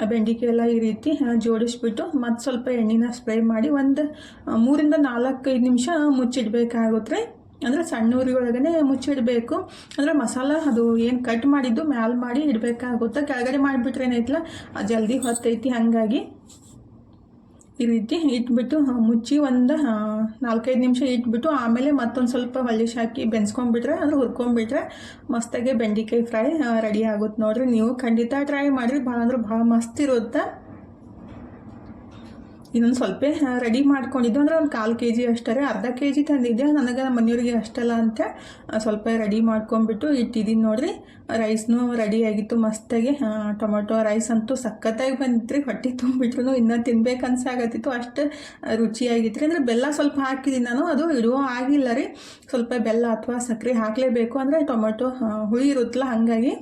ಆ ಬೆಂಡಿಕಾಯಿ ಎಲ್ಲ ಈ ರೀತಿ ಜೋಡಿಸ್ಬಿಟ್ಟು, ಮತ್ತು ಸ್ವಲ್ಪ ಎಣ್ಣೆನ ಸ್ಪ್ರೇ ಮಾಡಿ ಒಂದು ಮೂರಿಂದ ನಾಲ್ಕೈದು ನಿಮಿಷ ಮುಚ್ಚಿಡ್ಬೇಕಾಗುತ್ತೆ. ಅಂದರೆ ಸಣ್ಣ ಉರಿ ಮುಚ್ಚಿಡಬೇಕು. ಅಂದರೆ ಮಸಾಲ ಅದು ಏನು ಕಟ್ ಮಾಡಿದ್ದು ಮ್ಯಾಲ್ ಮಾಡಿ ಇಡಬೇಕಾಗುತ್ತೆ. ಕೆಳಗಡೆ ಮಾಡಿಬಿಟ್ರೆ ಏನೈತಲ್ಲ ಜಲ್ದಿ ಹೊತ್ತೈತಿ ಹಾಗಾಗಿ. ಈ ರೀತಿ ಇಟ್ಬಿಟ್ಟು ಮುಚ್ಚಿ ಒಂದು ನಾಲ್ಕೈದು ನಿಮಿಷ ಇಟ್ಬಿಟ್ಟು ಆಮೇಲೆ ಮತ್ತೊಂದು ಸ್ವಲ್ಪ ಹೊಳ್ಳಿಶ್ ಹಾಕಿ ಬೆನ್ಸ್ಕೊಂಡ್ಬಿಟ್ರೆ ಅಂದ್ರೆ ಹುರ್ಕೊಂಡ್ಬಿಟ್ರೆ ಮಸ್ತಾಗೆ ಬೆಂಡೆಕಾಯಿ ಫ್ರೈ ರೆಡಿ ಆಗುತ್ತೆ ನೋಡಿರಿ. ನೀವು ಖಂಡಿತ ಟ್ರೈ ಮಾಡಿರಿ. ಭಾಳ ಅಂದ್ರೆ ಭಾಳ ಮಸ್ತ್ ಇರುತ್ತೆ. ಇನ್ನೊಂದು ಸ್ವಲ್ಪ ರೆಡಿ ಮಾಡ್ಕೊಂಡಿದ್ದು. ಅಂದ್ರೆ ಒಂದು ಕಾಲು ಕೆ ಜಿ ಅಷ್ಟೇ ಅರ್ಧ ಕೆ ಜಿ ತಂದಿದ್ದೆ ನನಗೆ ನಮ್ಮ ಮನೆಯವ್ರಿಗೆ ಅಷ್ಟಲ್ಲ ಅಂತ. ಸ್ವಲ್ಪ ರೆಡಿ ಮಾಡ್ಕೊಂಡ್ಬಿಟ್ಟು ಇಟ್ಟಿದ್ದೀನಿ ನೋಡಿರಿ. ರೈಸ್ನೂ ರೆಡಿ ಆಗಿತ್ತು ಮಸ್ತಾಗಿ. ಟೊಮೆಟೊ ರೈಸ್ ಅಂತೂ ಸಖತ್ತಾಗಿ ಬಂದಿತ್ತು ಹೊಟ್ಟೆ ತುಂಬಿಟ್ರು ಇನ್ನೂ ತಿನ್ಬೇಕು ಅನ್ಸಾಗತ್ತಿತ್ತು. ಅಷ್ಟು ರುಚಿಯಾಗಿತ್ತು ಅಂದರೆ ಬೆಲ್ಲ ಸ್ವಲ್ಪ ಹಾಕಿದ್ದೀನಿ ನಾನು. ಅದು ಇಡುವ ಆಗಿಲ್ಲ ರೀ. ಸ್ವಲ್ಪ ಬೆಲ್ಲ ಅಥವಾ ಸಕ್ಕರೆ ಹಾಕಲೇಬೇಕು. ಅಂದರೆ ಟೊಮೊಟೊ ಹುಳಿ ಇರುತ್ತಲ್ಲ, ಹಾಗಾಗಿ.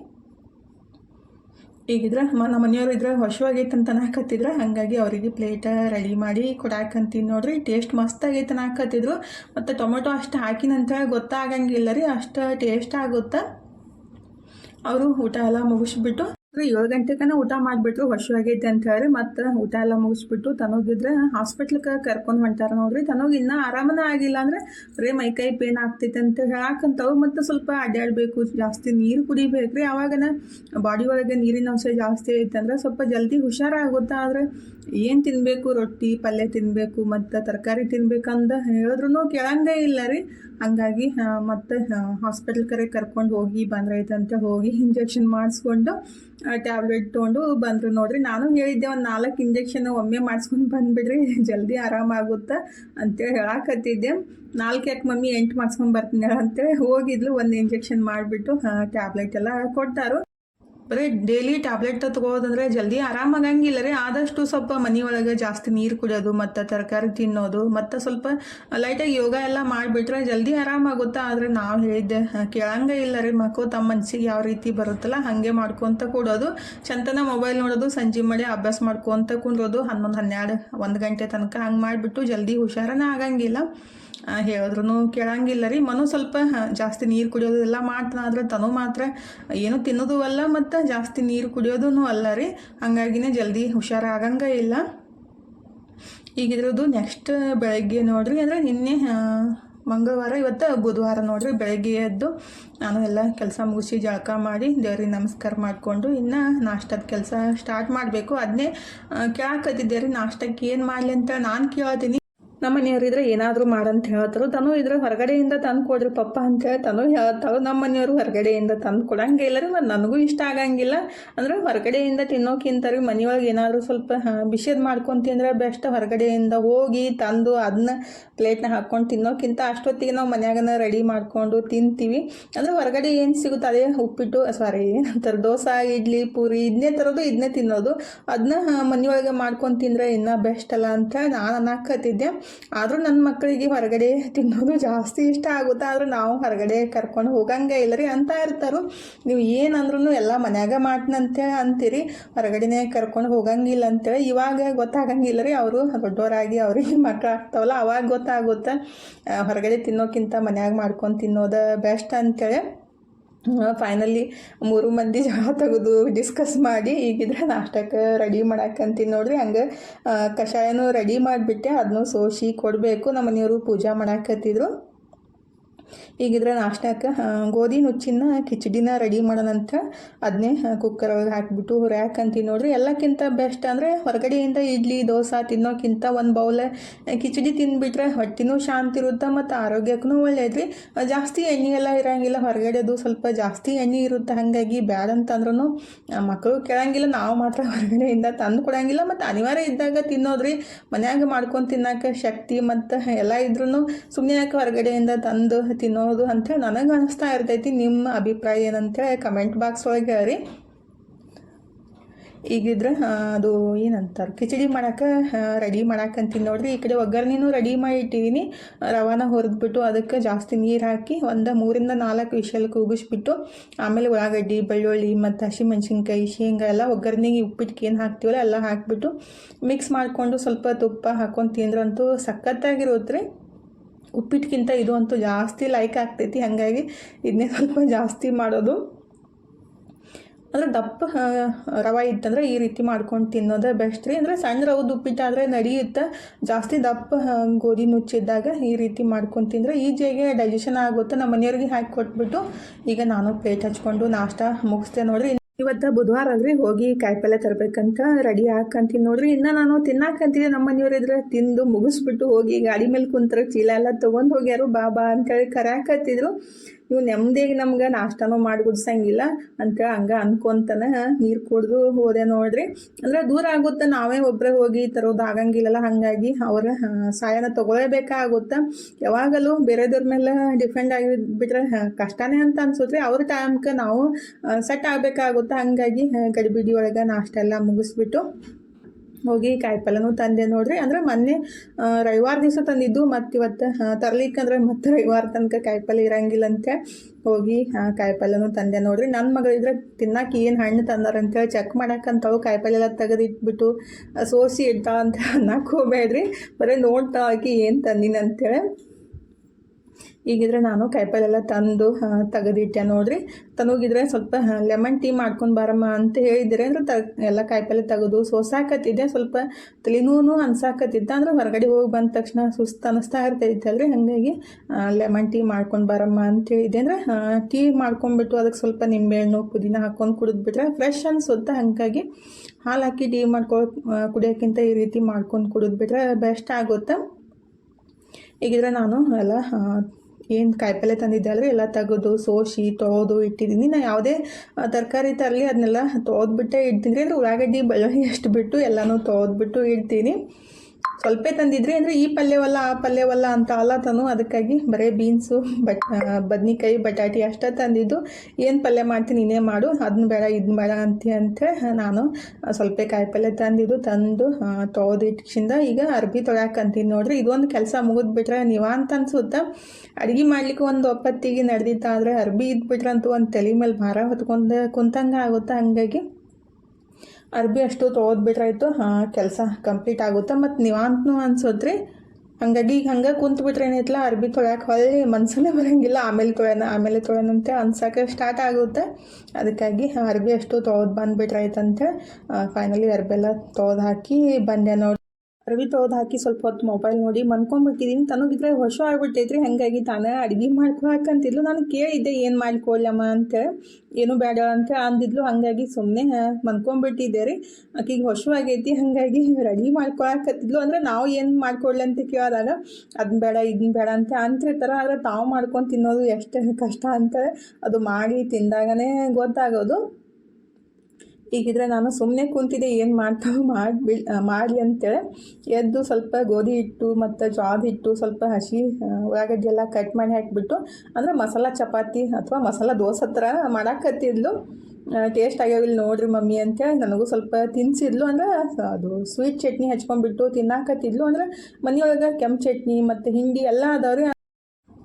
ಈಗಿದ್ರೆ ನಮ್ಮ ಮನೆಯವ್ರು ಇದ್ರೆ ಹೊಸವಾಗೈತಂತ ಅಂತ ಅನ್ನಕತ್ತಿದ್ರು. ಹಾಗಾಗಿ ಅವರಿಗೆ ಪ್ಲೇಟ ರೆಡಿ ಮಾಡಿ ಕೊಡಾಕಂತೀನಿ ನೋಡ್ರಿ. ಟೇಸ್ಟ್ ಮಸ್ತ್ ಆಗೈತೆ ಅನ್ನಕತ್ತಿದ್ರು. ಮತ್ತು ಟೊಮೊಟೊ ಅಷ್ಟು ಹಾಕಿನಂತ ಗೊತ್ತಾಗಂಗಿಲ್ಲ ರೀ, ಅಷ್ಟು ಟೇಸ್ಟ್ ಆಗುತ್ತೆ? ಅವರು ಊಟ ಎಲ್ಲ ಮುಗಿಸ್ಬಿಟ್ಟು ಏಳು ಗಂಟೆಗನ ಊಟ ಮಾಡಿಬಿಟ್ರು ಹೊಸವಾಗೈತೆ ಅಂತ ಹೇಳಿ ಮತ್ತು ಊಟ ಎಲ್ಲ ಮುಗಿಸ್ಬಿಟ್ಟು ತನಗಿದ್ರೆ ಹಾಸ್ಪಿಟ್ಲಿಗೆ ಕರ್ಕೊಂಡು ಹೊಂಟಾರ ನೋಡ್ರಿ. ತನಗೆ ಇನ್ನೂ ಆರಾಮನ ಆಗಿಲ್ಲ ಅಂದರೆ ಬರೀ ಮೈಕೈ ಪೇನ್ ಆಗ್ತೈತೆ ಅಂತ ಹೇಳಕ್ಕಂತವು ಮತ್ತು ಸ್ವಲ್ಪ ಅಡ್ಡಾಡಬೇಕು ಜಾಸ್ತಿ ನೀರು ಕುಡಿಬೇಕು ರೀ ಅವಾಗನ ಬಾಡಿ ಒಳಗೆ ನೀರಿನ ಅಂಶ ಜಾಸ್ತಿ ಐತಂದ್ರೆ ಸ್ವಲ್ಪ ಜಲ್ದಿ ಹುಷಾರಾಗುತ್ತೆ ಆದರೆ ಏನು ತಿನ್ನಬೇಕು ರೊಟ್ಟಿ, ಪಲ್ಯ ತಿನ್ನಬೇಕು ಮತ್ತು ತರಕಾರಿ ತಿನ್ಬೇಕಂದ ಹೇಳಿದ್ರು ಕೇಳಂಗೇ ಇಲ್ಲ ರೀ. ಹಂಗಾಗಿ ಮತ್ತೆ ಹಾಸ್ಪಿಟಲ್ ಕರೆ ಕರ್ಕೊಂಡು ಹೋಗಿ ಬಂದ್ರೈತಂತೆ ಹೋಗಿ ಇಂಜೆಕ್ಷನ್ ಮಾಡಿಸ್ಕೊಂಡು ಟ್ಯಾಬ್ಲೆಟ್ ತೊಗೊಂಡು ಬಂದರು. ನೋಡ್ರಿ, ನಾನು ಹೇಳಿದ್ದೆ ಒಂದು ನಾಲ್ಕು ಇಂಜೆಕ್ಷನ್ ಒಮ್ಮೆ ಮಾಡಿಸ್ಕೊಂಡು ಬಂದುಬಿಡ್ರಿ, ಜಲ್ದಿ ಆರಾಮಾಗುತ್ತೆ ಅಂತೇಳಿ ಹೇಳಾಕತ್ತಿದ್ದೆ. ನಾಲ್ಕು ಯಾಕೆ ಮಮ್ಮಿ ಎಂಟು ಮಾಡಿಸ್ಕೊಂಡು ಬರ್ತೀನಿ ಅಂತೇಳಿ ಹೋಗಿದ್ಲು, ಒಂದು ಇಂಜೆಕ್ಷನ್ ಮಾಡಿಬಿಟ್ಟು ಟ್ಯಾಬ್ಲೆಟ್ ಎಲ್ಲ ಕೊಟ್ಟಾರು ಬರೀ ಡೈಲಿ ಟ್ಯಾಬ್ಲೆಟ್ ತಗೋದಂದ್ರೆ ಜಲ್ದಿ ಆರಾಮಾಗಂಗಿಲ್ಲ ರೀ ಆದಷ್ಟು ಸ್ವಲ್ಪ ಮನೆಯೊಳಗೆ ಜಾಸ್ತಿ ನೀರು ಕುಡಿಯೋದು, ಮತ್ತು ತರಕಾರಿ ತಿನ್ನೋದು, ಮತ್ತು ಸ್ವಲ್ಪ ಲೈಟಾಗಿ ಯೋಗ ಎಲ್ಲ ಮಾಡಿಬಿಟ್ರೆ ಜಲ್ದಿ ಆರಾಮಾಗುತ್ತೆ. ಆದರೆ ನಾವು ಹೇಳಿದ್ದೆ ಕೇಳಂಗ ಇಲ್ಲ ರೀ ಮಕ್ಕಳು. ತಮ್ಮ ಮನಸ್ಸಿಗೆ ಯಾವ ರೀತಿ ಬರುತ್ತಲ್ಲ ಹಾಗೆ ಮಾಡ್ಕೊತ ಕೂಡೋದು. ಚಂತನ ಮೊಬೈಲ್ ನೋಡೋದು, ಸಂಜೆ ಮಾಡಿ ಅಭ್ಯಾಸ ಮಾಡ್ಕೊತ ಕುಂದ್ರೋದು. ಹನ್ನೊಂದು ಹನ್ನೆರಡು, ಒಂದು ಗಂಟೆ ತನಕ ಹಂಗೆ ಮಾಡಿಬಿಟ್ಟು ಜಲ್ದಿ ಹುಷಾರನ ಆಗಂಗಿಲ್ಲ. ಹೇಳಿದ್ರು ಕೇಳಂಗಿಲ್ಲ ರೀ. ಮನು ಸ್ವಲ್ಪ ಜಾಸ್ತಿ ನೀರು ಕುಡಿಯೋದು ಎಲ್ಲ ಮಾಡ್ತಾನಾದ್ರೆ ತನು ಮಾತ್ರ ಏನು ತಿನ್ನೋದು ಅಲ್ಲ ಮತ್ತು ಜಾಸ್ತಿ ನೀರು ಕುಡಿಯೋದೂ ಅಲ್ಲ ರೀ. ಹಂಗಾಗಿನೇ ಜಲ್ದಿ ಹುಷಾರಾಗಂಗ ಇಲ್ಲ. ಈಗ ಇದ್ರದ್ದು ನೆಕ್ಸ್ಟ್ ಬೆಳಗ್ಗೆ ನೋಡ್ರಿ, ಅಂದರೆ ನಿನ್ನೆ ಮಂಗಳವಾರ ಇವತ್ತು ಬುಧವಾರ ನೋಡ್ರಿ ಬೆಳಗ್ಗೆ ಎದ್ದು ನಾನು ಎಲ್ಲ ಕೆಲಸ ಮುಗಿಸಿ ಜಳಕ ಮಾಡಿ ದೇವ್ರಿಗೆ ನಮಸ್ಕಾರ ಮಾಡಿಕೊಂಡು ಇನ್ನು ನಾಷ್ಟದ ಕೆಲಸ ಸ್ಟಾರ್ಟ್ ಮಾಡಬೇಕು. ಅದನ್ನೇ ಕೇಳಾಕತ್ತಿದ್ದೆ ರೀ, ನಾಷ್ಟಕ್ಕೆ ಏನು ಮಾಡಲಿ ಅಂತ ನಾನು ಕೇಳ್ತೀನಿ. ಮನೆಯವ್ರಿದ್ರೆ ಏನಾದರೂ ಮಾಡಂತ ಹೇಳ್ತಾರೆ, ತನು ಇದ್ರೆ ಹೊರಗಡೆಯಿಂದ ತಂದು ಕೊಡ್ರಿ ಪಪ್ಪ ಅಂತೇಳಿ ತನು ಹೇಳ್ತಾವೆ ನಮ್ಮ ಮನೆಯವರು ಹೊರಗಡೆಯಿಂದ ತಂದು ಕೊಡಂಗಿಲ್ಲ ರೀ ಮತ್ತು ನನಗೂ ಇಷ್ಟ ಆಗಂಗಿಲ್ಲ. ಅಂದ್ರೆ ಹೊರಗಡೆಯಿಂದ ತಿನ್ನೋಕ್ಕಿಂತ ರೀ ಮನೆಯೊಳಗೆ ಏನಾದರೂ ಸ್ವಲ್ಪ ಬಿಸಿದು ಮಾಡ್ಕೊಂಡು ತಿಂದರೆ ಬೆಸ್ಟ್. ಹೊರಗಡೆಯಿಂದ ಹೋಗಿ ತಂದು ಅದನ್ನ ಪ್ಲೇಟ್ನ ಹಾಕ್ಕೊಂಡು ತಿನ್ನೋಕ್ಕಿಂತ ಅಷ್ಟೊತ್ತಿಗೆ ನಾವು ಮನ್ಯಾಗನ ರೆಡಿ ಮಾಡಿಕೊಂಡು ತಿಂತೀವಿ. ಅಂದರೆ ಹೊರಗಡೆ ಏನು ಸಿಗುತ್ತೆ ಅದೇ ಉಪ್ಪಿಟ್ಟು, ಸಾರಿ, ಏನಂತಾರೆ, ದೋಸೆ, ಇಡ್ಲಿ, ಪೂರಿ ಇದನ್ನೇ ತರೋದು ಇದನ್ನೇ ತಿನ್ನೋದು. ಅದನ್ನ ಮನೆಯೊಳಗೆ ಮಾಡ್ಕೊಂಡು ತಿಂದರೆ ಇನ್ನೂ ಬೆಸ್ಟ್ ಅಲ್ಲ ಅಂತ ನಾನು ಅನ್ನಕತ್ತಿದ್ದೆ. ಆದರೂ ನನ್ನ ಮಕ್ಕಳಿಗೆ ಹೊರಗಡೆ ತಿನ್ನೋದು ಜಾಸ್ತಿ ಇಷ್ಟ ಆಗುತ್ತೆ. ಆದರೂ ನಾವು ಹೊರಗಡೆ ಕರ್ಕೊಂಡು ಹೋಗಂಗೆ ಇಲ್ಲ ರೀ ಅಂತ ಇರ್ತಾರೋ. ನೀವು ಏನಂದ್ರೂ ಎಲ್ಲ ಮನ್ಯಾಗ ಮಾಡ್ತಂತೆ ಅಂತೀರಿ. ಹೊರಗಡೆನೇ ಕರ್ಕೊಂಡು ಹೋಗಂಗಿಲ್ಲ ಅಂತೇಳಿ ಇವಾಗ ಗೊತ್ತಾಗಂಗಿಲ್ಲ ರೀ ಅವರು ದೊಡ್ಡವರಾಗಿ ಅವ್ರಿಗೆ ಮಕ್ಕಳು ಆಗ್ತಾವಲ್ಲ, ಅವಾಗ ಗೊತ್ತಾಗುತ್ತೆ. ಹೊರಗಡೆ ತಿನ್ನೋಕ್ಕಿಂತ ಮನ್ಯಾಗ ಮಾಡ್ಕೊಂಡು ತಿನ್ನೋದು ಬೆಸ್ಟ್ ಅಂತೇಳಿ. ಫೈನಲಿ ಮೂರು ಮಂದಿ ಜಗ ತೆಗೆದು ಡಿಸ್ಕಸ್ ಮಾಡಿ, ಈಗಿದ್ರೆ ನಾಷ್ಟಕ್ಕೆ ರೆಡಿ ಮಾಡಾಕಂತೀನಿ ನೋಡ್ರಿ. ಹಂಗೆ ಕಷಾಯನೂ ರೆಡಿ ಮಾಡಿಬಿಟ್ಟೆ ಅದನ್ನೂ ಸೋಸಿ ಕೊಡಬೇಕು. ನಮ್ಮ ಮನೆಯವರು ಪೂಜಾ ಮಾಡಾಕತ್ತಿದ್ರು. ಈಗಿದ್ರೆ ನಾಷ್ಟಕ್ಕೆ ಗೋಧಿ ನುಚ್ಚಿನ ಕಿಚಡಿನ ರೆಡಿ ಮಾಡೋಣಂತ ಅದನ್ನೇ ಕುಕ್ಕರ್ ಒಳಗೆ ಹಾಕಿಬಿಟ್ಟು ರ್ಯಾಕ್ ಅಂತೀವಿ ನೋಡ್ರಿ. ಎಲ್ಲಕ್ಕಿಂತ ಬೆಸ್ಟ್ ಅಂದರೆ ಹೊರಗಡೆಯಿಂದ ಇಡ್ಲಿ, ದೋಸೆ ತಿನ್ನೋಕ್ಕಿಂತ ಒಂದು ಬೌಲ್ ಕಿಚಡಿ ತಿಂದುಬಿಟ್ರೆ ಹೊಟ್ಟಿನೂ ಶಾಂತಿ ಇರುತ್ತೆ ಮತ್ತು ಆರೋಗ್ಯಕ್ಕೂ ಒಳ್ಳೇದ್ರಿ. ಜಾಸ್ತಿ ಎಣ್ಣೆ ಎಲ್ಲ ಇರೋಂಗಿಲ್ಲ, ಹೊರಗಡೆದು ಸ್ವಲ್ಪ ಜಾಸ್ತಿ ಎಣ್ಣೆ ಇರುತ್ತೆ, ಹಾಗಾಗಿ ಬ್ಯಾಡ ಅಂತಂದ್ರೂ ಮಕ್ಕಳು ಕೇಳಂಗಿಲ್ಲ, ನಾವು ಮಾತ್ರ ಹೊರಗಡೆಯಿಂದ ತಂದು ಕೊಡೋಂಗಿಲ್ಲ, ಮತ್ತು ಅನಿವಾರ್ಯ ಇದ್ದಾಗ ತಿನ್ನೋದ್ರಿ. ಮನ್ಯಾಗ ಮಾಡ್ಕೊಂಡು ತಿನ್ನೋಕೆ ಶಕ್ತಿ ಮತ್ತು ಎಲ್ಲ ಇದ್ರೂ ಸುಮ್ಮನೆ ಹೊರಗಡೆಯಿಂದ ತಂದು ತಿನ್ನೋದು ಅಂತೇಳಿ ನನಗೆ ಅನಿಸ್ತಾ ಇರ್ತೈತಿ. ನಿಮ್ಮ ಅಭಿಪ್ರಾಯ ಏನಂತೇಳಿ ಕಮೆಂಟ್ ಬಾಕ್ಸ್ ಒಳಗೆ ರೀ ಈಗಿದ್ರೆ ಅದು ಏನಂತಾರೆ, ಕಿಚಡಿ ಮಾಡಕ್ಕೆ ರೆಡಿ ಮಾಡಕ್ಕಂತೀನಿ ನೋಡ್ರಿ. ಈ ಕಡೆ ಒಗ್ಗರಣೆನೂ ರೆಡಿ ಮಾಡಿ ಇಟ್ಟಿದ್ದೀನಿ ರವಾನ ಹುರಿದ್ಬಿಟ್ಟು ಅದಕ್ಕೆ ಜಾಸ್ತಿ ನೀರು ಹಾಕಿ ಒಂದು ಮೂರಿಂದ ನಾಲ್ಕು ವಿಷಲ್ ಕೂಗಿಸ್ಬಿಟ್ಟು ಆಮೇಲೆ ಉಳ್ಳಾಗಡ್ಡಿ, ಬೆಳ್ಳುಳ್ಳಿ ಮತ್ತು ಹಸಿಮೆಣ್ಸಿನ್ಕಾಯಿ, ಶೇಂಗಾ ಎಲ್ಲ ಒಗ್ಗರಣೆಗೆ ಉಪ್ಪಿಟ್ಟಿಗೆ ಏನು ಹಾಕ್ತೀವಲ್ಲ, ಎಲ್ಲ ಹಾಕಿಬಿಟ್ಟು ಮಿಕ್ಸ್ ಮಾಡಿಕೊಂಡು ಸ್ವಲ್ಪ ತುಪ್ಪ ಹಾಕ್ಕೊಂಡು ತಿಂದ್ರಂತೂ ಸಖತ್ತಾಗಿರುತ್ತೆ ಉಪ್ಪಿಟ್ಟಿಗಿಂತ ಇದು ಅಂತೂ ಜಾಸ್ತಿ ಲೈಕ್ ಆಗ್ತೈತಿ. ಹಾಗಾಗಿ ಇದನ್ನೇ ಸ್ವಲ್ಪ ಜಾಸ್ತಿ ಮಾಡೋದು. ಅಂದರೆ ದಪ್ಪ ರವೆ ಇತ್ತಂದ್ರೆ ಈ ರೀತಿ ಮಾಡ್ಕೊಂಡು ತಿನ್ನೋದೇ ಬೆಸ್ಟ್ ರೀ. ಅಂದರೆ ಸಣ್ಣ ರವದ ಉಪ್ಪಿಟ್ಟಾದರೆ ನಡೆಯುತ್ತೆ? ಜಾಸ್ತಿ ದಪ್ಪ ಗೋಧಿ ನುಚ್ಚಿದ್ದಾಗ ಈ ರೀತಿ ಮಾಡ್ಕೊಂಡು ತಿಂದರೆ ಈಜಿಯಾಗಿ ಡೈಜೆಷನ್ ಆಗುತ್ತೆ. ನಮ್ಮ ಮನೆಯವ್ರಿಗೆ ಹಾಕಿ ಕೊಟ್ಬಿಟ್ಟು ಈಗ ನಾನು ಪ್ಲೇಟ್ ಹಚ್ಕೊಂಡು ನಾಷ್ಟ ಮುಗಿಸ್ದೆ ನೋಡ್ರಿ. ಇವತ್ತು ಬುಧವಾರ ಅಲ್ರಿ ಹೋಗಿ ಕಾಯಿಪಲ್ಲೆ ತರಬೇಕಂತ ರೆಡಿ ಹಾಕಂತೀನಿ ನೋಡ್ರಿ. ಇನ್ನ ನಾನು ತಿನ್ನಾಕಂತೀನಿ ನಮ್ಮ ಮನೆಯವರಿದ್ರೆ ತಿಂದು ಮುಗಿಸ್ಬಿಟ್ಟು ಹೋಗಿ ಗಾಡಿ ಮೇಲೆ ಕುಂತ್ರ ಚೀಲ ಎಲ್ಲ ತೊಗೊಂಡು ಹೋಗ್ಯಾರು. ಬಾ ಬಾ ಅಂತೇಳಿ ಕರ್ಯಾಕತ್ತಿದ್ರು ಇವು ನೆಮ್ಮದಿಯಾಗಿ ನಮ್ಗೆ ನಾಷ್ಟನೂ ಮಾಡಿ ಗುಡ್ಸಂಗಿಲ್ಲ. ಅಂತೇಳಿ ಹಂಗೆ ಅನ್ಕೊಂತಾನೆ ನೀರು ಕುಡಿದು ಹೋದೆ ನೋಡ್ರಿ. ಅಂದ್ರೆ ದೂರ ಆಗುತ್ತೆ ನಾವೇ ಒಬ್ಬರೇ ಹೋಗಿ ತರೋದು ಆಗಂಗಿಲ್ಲಲ್ಲ. ಹಾಗಾಗಿ ಅವರ ಸಹಾಯನ ತಗೊಳ್ಳೇಬೇಕಾಗುತ್ತೆ ಯಾವಾಗಲೂ ಬೇರೆದವ್ರ ಮೇಲೆ ಡಿಪೆಂಡ್ ಆಗಿ ಬಿಟ್ರೆ ಕಷ್ಟನೇ ಅಂತ ಅನ್ಸುತ್ತೆ. ಅವ್ರ ಟೈಮ್ಗೆ ನಾವು ಸೆಟ್ ಆಗಬೇಕಾಗುತ್ತೆ. ಹಾಗಾಗಿ ಗಡಿಬಿಡಿ ಒಳಗೆ ನಾಷ್ಟ ಎಲ್ಲ ಮುಗಿಸ್ಬಿಟ್ಟು ಹೋಗಿ ಕಾಯಿಪಲ್ಲೆನೂ ತಂದೆ ನೋಡ್ರಿ. ಅಂದ್ರೆ ಮೊನ್ನೆ ರವಿವಾರ ದಿವಸ ತಂದಿದ್ದು, ಮತ್ತು ಇವತ್ತು ತರ್ಲಿಕ್ಕಂದ್ರೆ ಮತ್ತೆ ರವಿವಾರ ತನಕ ಕಾಯಿಪಲ್ಲೆ ಇರಂಗಿಲ್ಲ ಅಂತ. ಹೋಗಿ ಕಾಯಿ ಕಾಯಿಪಲ್ಲೆನೂ ತಂದೆ ನೋಡ್ರಿ. ನನ್ನ ಮಗಳಿದ್ರೆ ತಿನ್ನಕ್ಕೆ ಏನು ಹಣ್ಣು ತಂದಾರ ಅಂತೇಳಿ ಚೆಕ್ ಮಾಡಕ್ಕಂತವು ಕಾಯಿಪಲ್ಲೆ ಎಲ್ಲ ತೆಗೆದಿಟ್ಬಿಟ್ಟು ಸೋಸಿ ಇಡ್ತಾ ಅಂತ ಅನ್ನಕ್ಕೆ ಹೋಗ್ಬೇಡ್ರಿ. ಬರೀ ನೋಡ್ತಾ ಆಕಿ ಏನು ತಂದಿನ ಅಂತೇಳಿ ಈಗಿದ್ರೆ ನಾನು ಕಾಯಿಪಲ್ಲೆಲ್ಲ ತಂದು ತೆಗೆದಿಟ್ಟೆ ನೋಡ್ರಿ. ತನಗಿದ್ರೆ ಸ್ವಲ್ಪ ಲೆಮನ್ ಟೀ ಮಾಡ್ಕೊಂಡು ಬಾರಮ್ಮ ಅಂತ ಹೇಳಿದ್ರೆ ಅಂದ್ರೆ ತ, ಎಲ್ಲ ಕಾಯಿಪಲ್ಲೆ ತೆಗೆದು ಸೋಸಾಕತ್ತಿದ್ದೆ. ಸ್ವಲ್ಪ ತಲೆನೂ ಅನ್ಸಾಕತ್ತಿದ್ದೆ. ಅಂದ್ರೆ ಹೊರಗಡೆ ಹೋಗಿ ಬಂದ ತಕ್ಷಣ ಸುಸ್ತು ಅನ್ನಿಸ್ತಾ ಇರ್ತೈತಲ್ರಿ ಹಾಗಾಗಿ ಲೆಮನ್ ಟೀ ಮಾಡ್ಕೊಂಡು ಬಾರಮ್ಮ ಅಂತ ಹೇಳಿದ್ದೆ. ಅಂದ್ರೆ ಟೀ ಮಾಡ್ಕೊಂಡ್ಬಿಟ್ಟು ಅದಕ್ಕೆ ಸ್ವಲ್ಪ ನಿಂಬೆಹಣ್ಣು, ಪುದೀನ ಹಾಕ್ಕೊಂಡು ಕುಡಿದ್ಬಿಟ್ರೆ ಫ್ರೆಶ್ ಅನ್ಸುತ್ತೆ? ಹಾಗಾಗಿ, ಹಾಲು ಹಾಕಿ ಟೀ ಮಾಡ್ಕೊ ಕುಡಿಯೋಕ್ಕಿಂತ ಈ ರೀತಿ ಮಾಡ್ಕೊಂಡು ಕುಡಿದ್ಬಿಟ್ರೆ ಬೆಸ್ಟ್ ಆಗುತ್ತೆ? ಈಗಿದ್ರೆ ನಾನು ಎಲ್ಲ ಏನು ಕಾಯಿಪಲ್ಲೆ ತಂದಿದ್ದೆ ಅಲ್ರಿ? ಎಲ್ಲ ತೆಗೆದು, ಸೋಸಿ, ತೊಳೆದು ಇಟ್ಟಿದ್ದೀನಿ ನಾನು ಯಾವುದೇ ತರಕಾರಿ ತರಲಿ ಅದನ್ನೆಲ್ಲ ತೊಳೆದ್ಬಿಟ್ಟೆ ಇಡ್ತೀನಿ. ಅಂದರೆ ಉಳ್ಳಾಗಡ್ಡಿ, ಬೆಳ್ಳುಳ್ಳಿ ಅಷ್ಟು ಬಿಟ್ಟು ಎಲ್ಲನೂ ತೊಳೆದ್ಬಿಟ್ಟು ಇಡ್ತೀನಿ. ಸ್ವಲ್ಪ ತಂದಿದ್ರಿ ಅಂದರೆ ಈ ಪಲ್ಯವಲ್ಲ, ಆ ಪಲ್ಯವಲ್ಲ ಅಂತ ಅಲ್ಲ ತಾನು. ಅದಕ್ಕಾಗಿ ಬರೀ ಬೀನ್ಸು ಬಟ್ ಬದ್ನಿಕಾಯಿ, ಬಟಾಟಿ ಅಷ್ಟೇ ತಂದಿದ್ದು. ಏನು ಪಲ್ಯ ಮಾಡ್ತೀನಿ ಇನ್ನೇ ಮಾಡು ಅದನ್ನ ಬೇಡ ಇದನ್ನ ಬೇಡ ಅಂತ ಅಂತ ನಾನು ಸ್ವಲ್ಪ ಕಾಯಿಪಲ್ಯ ತಂದಿದ್ದು, ತಂದು ತೊಳೆದಿಟ್ಟಿಂದ ಈಗ ಅರ್ಬಿ ತೊಳ್ಯಾಕಂತೀನಿ ನೋಡ್ರಿ. ಇದೊಂದು ಕೆಲಸ ಮುಗಿದ್ಬಿಟ್ರೆ ನೀವಂತ ಅನ್ಸುತ್ತೆ. ಅಡುಗೆ ಮಾಡ್ಲಿಕ್ಕೆ ಒಂದು ಒಪ್ಪತ್ತಿಗೆ ನಡೆದಿತ್ತಾದರೆ ಅರ್ಬಿ ಇದ್ಬಿಟ್ರಂತೂ ಒಂದು ತಲೆ ಮೇಲೆ ಭಾರ ಹೊತ್ಕೊಂಡು, ಕುಂತಂಗೆ ಆಗುತ್ತೆ ಹಂಗಾಗಿ. ಅರ್ಬಿ ಅಷ್ಟು ತೊಗೊದ್ಬಿಟ್ರಾಯ್ತು ಕೆಲಸ ಕಂಪ್ಲೀಟ್ ಆಗುತ್ತೆ. ಮತ್ತು ನಿವಾಂತನೂ ಅನ್ಸೋದ್ರಿ, ಹಂಗಾಗಿ ಈಗ ಹಂಗೆ ಕುಂತ್ಬಿಟ್ರೆ ಏನೈತಲ್ಲ ಅರ್ಬಿ ತೊಳ್ಯಾಕೆ ಹೊಳ್ಳಿ, ಮನ್ಸಲ್ಲೇ ಬರೋಂಗಿಲ್ಲ. ಆಮೇಲೆ ತೊಳೆನ ಆಮೇಲೆ ತೊಳೆನಂತೆ ಅನ್ಸಕ್ಕೆ ಸ್ಟಾರ್ಟ್ ಆಗುತ್ತೆ. ಅದಕ್ಕಾಗಿ ಅರ್ಬಿ ಅಷ್ಟು ತೊಳೆದು ಬಂದುಬಿಟ್ರಾಯ್ತಂತೆ ಫೈನಲಿ ಅರ್ಬೆಲ್ಲ ತೊಳೆದು ಹಾಕಿ ಬಂದೆ ನೋಡಿ ಅರ್ಬಿ ತೊಳೆದು ಹಾಕಿ ಸ್ವಲ್ಪ ಹೊತ್ತು ಮೊಬೈಲ್ ನೋಡಿ ಮನ್ಕೊಂಡ್ಬಿಟ್ಟಿದ್ದೀನಿ ತನಗಿದ್ರೆ ಹೊಸ ಆಗ್ಬಿಟ್ಟೈತ್ರಿ, ಹಾಗಾಗಿ ತಾನೇ ಅಡುಗೆ ಮಾಡ್ಕೊಳಕಂತಿದ್ಲು. ನಾನು ಕೇಳಿದ್ದೆ, ಏನು ಮಾಡ್ಕೊಳ್ಳಮ್ಮ ಅಂತ, ಏನು ಬೇಡ ಅಂತ ಅಂದಿದ್ಲು. ಹಾಗಾಗಿ ಸುಮ್ಮನೆ ಮನ್ಕೊಂಡ್ಬಿಟ್ಟಿದ್ದೆ ರೀ. ಆಕಿಗೆ ಆಗೈತಿ, ಹಾಗಾಗಿ ರೆಡಿ ಮಾಡ್ಕೊಳಕತ್ತಿದ್ಲು. ಅಂದರೆ ನಾವು ಏನು ಮಾಡ್ಕೊಳ್ಳಿ ಅಂತ ಕೇಳಿದಾಗ ಅದನ್ನ ಬೇಡ ಇದನ್ನ ಬೇಡ ಅಂತ ಅಂತಿರ್ತಾರೆ ಆದರೆ ತಾವು ಮಾಡ್ಕೊಂಡು ತಿನ್ನೋದು ಎಷ್ಟು ಕಷ್ಟ ಅಂತ. ಅದು ಮಾಡಿ ತಿಂದಾಗನೇ ಗೊತ್ತಾಗೋದು. ಈಗಿದ್ರೆ ನಾನು ಸುಮ್ಮನೆ ಕುಂತಿದ್ದೆ, ಏನು ಮಾಡ್ತಾವೆ ಮಾಡಿ ಮಾಡಲಿ ಅಂತೇಳಿ. ಎದ್ದು ಸ್ವಲ್ಪ ಗೋಧಿ ಹಿಟ್ಟು ಮತ್ತು ಜ್ವಾದ ಹಿಟ್ಟು ಸ್ವಲ್ಪ ಹಸಿ ಉಳ್ಳಾಗಡ್ಡಿ ಎಲ್ಲ ಕಟ್ ಮಾಡಿ ಹಾಕಿಬಿಟ್ಟು, ಅಂದರೆ ಮಸಾಲ ಚಪಾತಿ ಅಥವಾ ಮಸಾಲ ದೋಸೆ ಥರ ಮಾಡಾಕತ್ತಿದ್ಲು. ಟೇಸ್ಟ್ ಆಗ್ಯಾವಿಲ್ಲ ನೋಡ್ರಿ ಮಮ್ಮಿ ಅಂತೇಳಿ ನನಗೂ ಸ್ವಲ್ಪ ತಿನ್ಸಿದ್ಲು. ಅಂದ್ರೆ ಅದು ಸ್ವೀಟ್ ಚಟ್ನಿ ಹಚ್ಕೊಂಡ್ಬಿಟ್ಟು ತಿನ್ನಾಕತ್ತಿದ್ಲು. ಅಂದ್ರೆ ಮನೆಯೊಳಗೆ ಕೆಂಪು ಚಟ್ನಿ ಮತ್ತು ಹಿಂಡಿ ಎಲ್ಲ ಅದಾವ್ರಿ.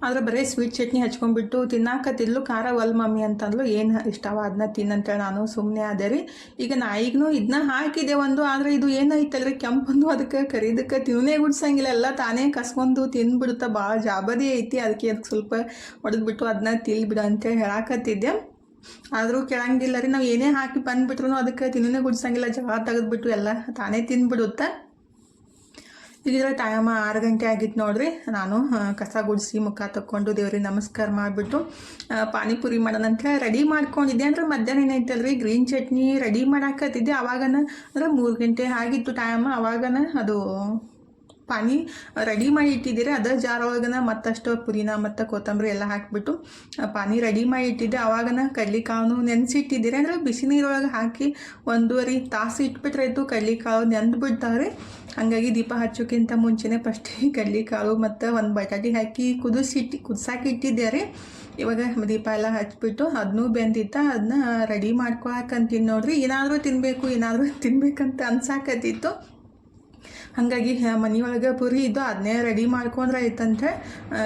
ಆದ್ರೆ ಬರೀ ಸ್ವೀಟ್ ಚಟ್ನಿ ಹಚ್ಕೊಂಡ್ಬಿಟ್ಟು ತಿನ್ನಾಕತ್ತಿದ್ಲು ಖಾರ ಒಲ್ ಮಮ್ಮಿ ಅಂತಂದ್ಲು, ಏನು ಇಷ್ಟವ ಅದನ್ನ ತಿನ್ನಂತೇಳಿ ನಾನು ಸುಮ್ಮನೆ ಅದೇ ರೀ. ಈಗ ನಾಯಿಗೂ ಇದನ್ನ ಹಾಕಿದೆ ಒಂದು, ಆದರೆ ಇದು ಏನಾಯ್ತಲ್ರಿ? ಕೆಂಪಂದು ಅದಕ್ಕೆ ಕರೀದಕ್ಕೆ ತಿನ್ನೇ ಗುಡ್ಸಂಗಿಲ್ಲ, ಎಲ್ಲ ತಾನೇ ಕಸ್ಕೊಂಡು ತಿಂದ್ಬಿಡುತ್ತೆ ಭಾಳ ಜಾಬದಿ ಐತಿ, ಅದಕ್ಕೆ ಅದಕ್ಕೆ ಸ್ವಲ್ಪ ಹೊಡೆದ್ಬಿಟ್ಟು ಅದನ್ನ ತಿಲ್ಬಿಡು ಅಂತೇಳಿ ಹೇಳಾಕತ್ತಿದ್ದೆ. ಆದರೂ ಕೇಳಂಗಿಲ್ಲ ರೀ, ನಾವು ಏನೇ ಹಾಕಿ ಬಂದ್ಬಿಟ್ರು ಅದಕ್ಕೆ ತಿನ್ನೇ ಗುಡ್ಸಂಗಿಲ್ಲ ಜಗ ತೆಗೆದ್ಬಿಟ್ಟು ಎಲ್ಲ ತಾನೇ ತಿಂದ್ಬಿಡುತ್ತೆ ಇಲ್ಲಿರೋ ಟೈಮ್ ಆರು ಗಂಟೆ ಆಗಿತ್ತು ನೋಡ್ರಿ. ನಾನು ಕಸ ಗುಡಿಸಿ ಮುಖ ತಕ್ಕೊಂಡು ದೇವ್ರಿಗೆ ನಮಸ್ಕಾರ ಮಾಡಿಬಿಟ್ಟು ಪಾನಿಪುರಿ ಮಾಡೋಣ ಅಂತ ರೆಡಿ ಮಾಡ್ಕೊಂಡಿದ್ದೆ. ಅಂದ್ರೆ ಮಧ್ಯಾಹ್ನ ಏನೈತಲ್ರಿ ಗ್ರೀನ್ ಚಟ್ನಿ ರೆಡಿ ಮಾಡಾಕತ್ತಿದ್ದೆ. ಅವಾಗನ ಅಂದ್ರೆ ಮೂರು ಗಂಟೆ ಆಗಿತ್ತು ಟೈಮ್ ಅವಾಗನ ಅದು ಪಾನಿ ರೆಡಿ ಮಾಡಿ ಇಟ್ಟಿದ್ದೀರಿ. ಅದರ ಜಾರ್ ಒಳಗನ ಮತ್ತಷ್ಟು ಪುದೀನ ಮತ್ತು ಕೊತ್ತಂಬರಿ ಎಲ್ಲ ಹಾಕಿಬಿಟ್ಟು ಪಾನಿ ರೆಡಿ ಮಾಡಿ ಇಟ್ಟಿದ್ದೆ. ಅವಾಗನ ಕಡ್ಲಿಕಾವನ್ನು ನೆನೆಸಿಟ್ಟಿದ್ದೀರಿ. ಅಂದರೆ ಬಿಸಿ ನೀರೊಳಗೆ ಹಾಕಿ ಒಂದೂವರೆ ತಾಸು ಇಟ್ಬಿಟ್ರೆ ಆಯಿತು ಕಡ್ಲಿಕಾಳು ನೆಂದು ಬಿಡ್ತಾವ್ರಿ ಹಾಗಾಗಿ ದೀಪ ಹಚ್ಚೋಕ್ಕಿಂತ ಮುಂಚೆನೇ ಫಸ್ಟಿಗೆ ಕಡ್ಲಿಕಾಳು ಮತ್ತು ಒಂದು ಬಟಾಟಿ ಹಾಕಿ ಕುದಿಸಿಟ್ಟು, ಕುದಿಸಾಕಿ ಇಟ್ಟಿದ್ದೆ ರೀ ಇವಾಗ ದೀಪ ಎಲ್ಲ ಹಚ್ಚಿಬಿಟ್ಟು ಅದನ್ನೂ ಬೆಂದಿತ್ತ. ಅದನ್ನ ರೆಡಿ ಮಾಡ್ಕೊಳಕಂತೀನಿ ನೋಡ್ರಿ. ಏನಾದರೂ ತಿನ್ನಬೇಕು ಏನಾದರೂ ತಿನ್ಬೇಕಂತ ಅನ್ಸಾಕತ್ತಿತ್ತು. ಹಾಗಾಗಿ ಮನೆಯೊಳಗೆ ಪುರಿ ಇದ್ದು ಅದನ್ನೇ ರೆಡಿ ಮಾಡ್ಕೊಂಡ್ರೆ ಆಯ್ತಂತೆ.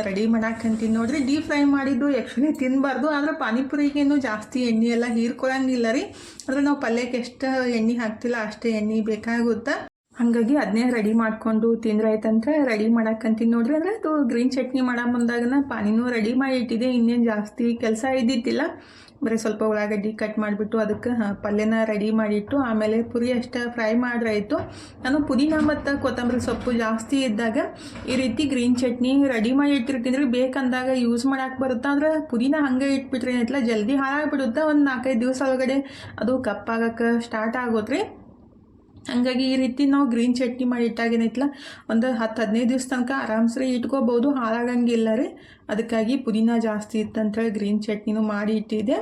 ರೆಡಿ ಮಾಡಾಕಂತೀನಿ ನೋಡ್ರಿ. ಡೀಪ್ ಫ್ರೈ ಮಾಡಿದ್ದು ಆ್ಯಕ್ಚುಲಿ ತಿನ್ನಬಾರ್ದು ಆದರೆ ಪಾನಿಪುರಿಗೇನು ಜಾಸ್ತಿ ಎಣ್ಣೆ ಎಲ್ಲ ಹೀರ್ಕೊಳಂಗಿಲ್ಲ ರೀ. ಆದರೆ ನಾವು ಪಲ್ಯಕ್ಕೆ ಎಷ್ಟು ಎಣ್ಣೆ ಹಾಕ್ತಿಲ್ಲ ಅಷ್ಟೇ ಎಣ್ಣೆ ಬೇಕಾಗುತ್ತೆ. ಹಾಗಾಗಿ ಅದನ್ನೇ ರೆಡಿ ಮಾಡಿಕೊಂಡು ತಿಂದ್ರೆ ಆಯ್ತಂದ್ರೆ ರೆಡಿ ಮಾಡಾಕಂತೀನಿ ನೋಡ್ರಿ. ಅಂದರೆ ಅದು ಗ್ರೀನ್ ಚಟ್ನಿ ಮಾಡೋ ಮುಂದಾಗನ ಪಾನಿನೂ ರೆಡಿ ಮಾಡಿ ಇಟ್ಟಿದೆ ಇನ್ನೇನು ಜಾಸ್ತಿ ಕೆಲಸ ಇದ್ದಿದ್ದಿಲ್ಲ. ಬರೀ ಸ್ವಲ್ಪ ಉಳ್ಳಾಗಡ್ಡಿ ಕಟ್ ಮಾಡಿಬಿಟ್ಟು ಅದಕ್ಕೆ ಪಲ್ಯನ ರೆಡಿ ಮಾಡಿಟ್ಟು, ಆಮೇಲೆ ಪುರಿ ಅಷ್ಟೇ ಫ್ರೈ ಮಾಡ್ರಾಯಿತು ನಾನು ಪುದೀನ ಮತ್ತು ಕೊತ್ತಂಬರಿ ಸೊಪ್ಪು ಜಾಸ್ತಿ ಇದ್ದಾಗ ಈ ರೀತಿ ಗ್ರೀನ್ ಚಟ್ನಿ ರೆಡಿ ಮಾಡಿ ಇಟ್ಟಿರ್ತೀನಿ. ಬೇಕಂದಾಗ ಯೂಸ್ ಮಾಡಕ್ಕೆ ಬರುತ್ತಾ? ಅಂದ್ರೆ ಪುದೀನ ಹಂಗೆ ಇಟ್ಬಿಟ್ರೆ ಏನೈತಲ್ಲ ಜಲ್ದಿ ಹಾಳಾಗ್ಬಿಡುತ್ತೆ? ಒಂದು ನಾಲ್ಕೈದು ದಿವಸ ಒಳಗಡೆ ಅದು ಕಪ್ಪಾಗಕ್ಕೆ ಸ್ಟಾರ್ಟ್ ಆಗೋತ್ರಿ. ಹಂಗಾಗಿ ಈ ರೀತಿ ನಾವು ಗ್ರೀನ್ ಚಟ್ನಿ ಮಾಡಿ ಇಟ್ಟಾಗೇನೈತಲ್ಲ ಒಂದು ಹತ್ತು, ಹದಿನೈದು ದಿವ್ಸ ತನಕ ಆರಾಮ್ಸ್ರಿ ಇಟ್ಕೋಬೋದು, ಹಾಳಾಗಂಗಿಲ್ಲ ರೀ. ಅದಕ್ಕಾಗಿ ಪುದೀನ ಜಾಸ್ತಿ ಇತ್ತಂತೇಳಿ ಗ್ರೀನ್ ಚಟ್ನಿನೂ ಮಾಡಿ ಇಟ್ಟಿದ್ದೆ.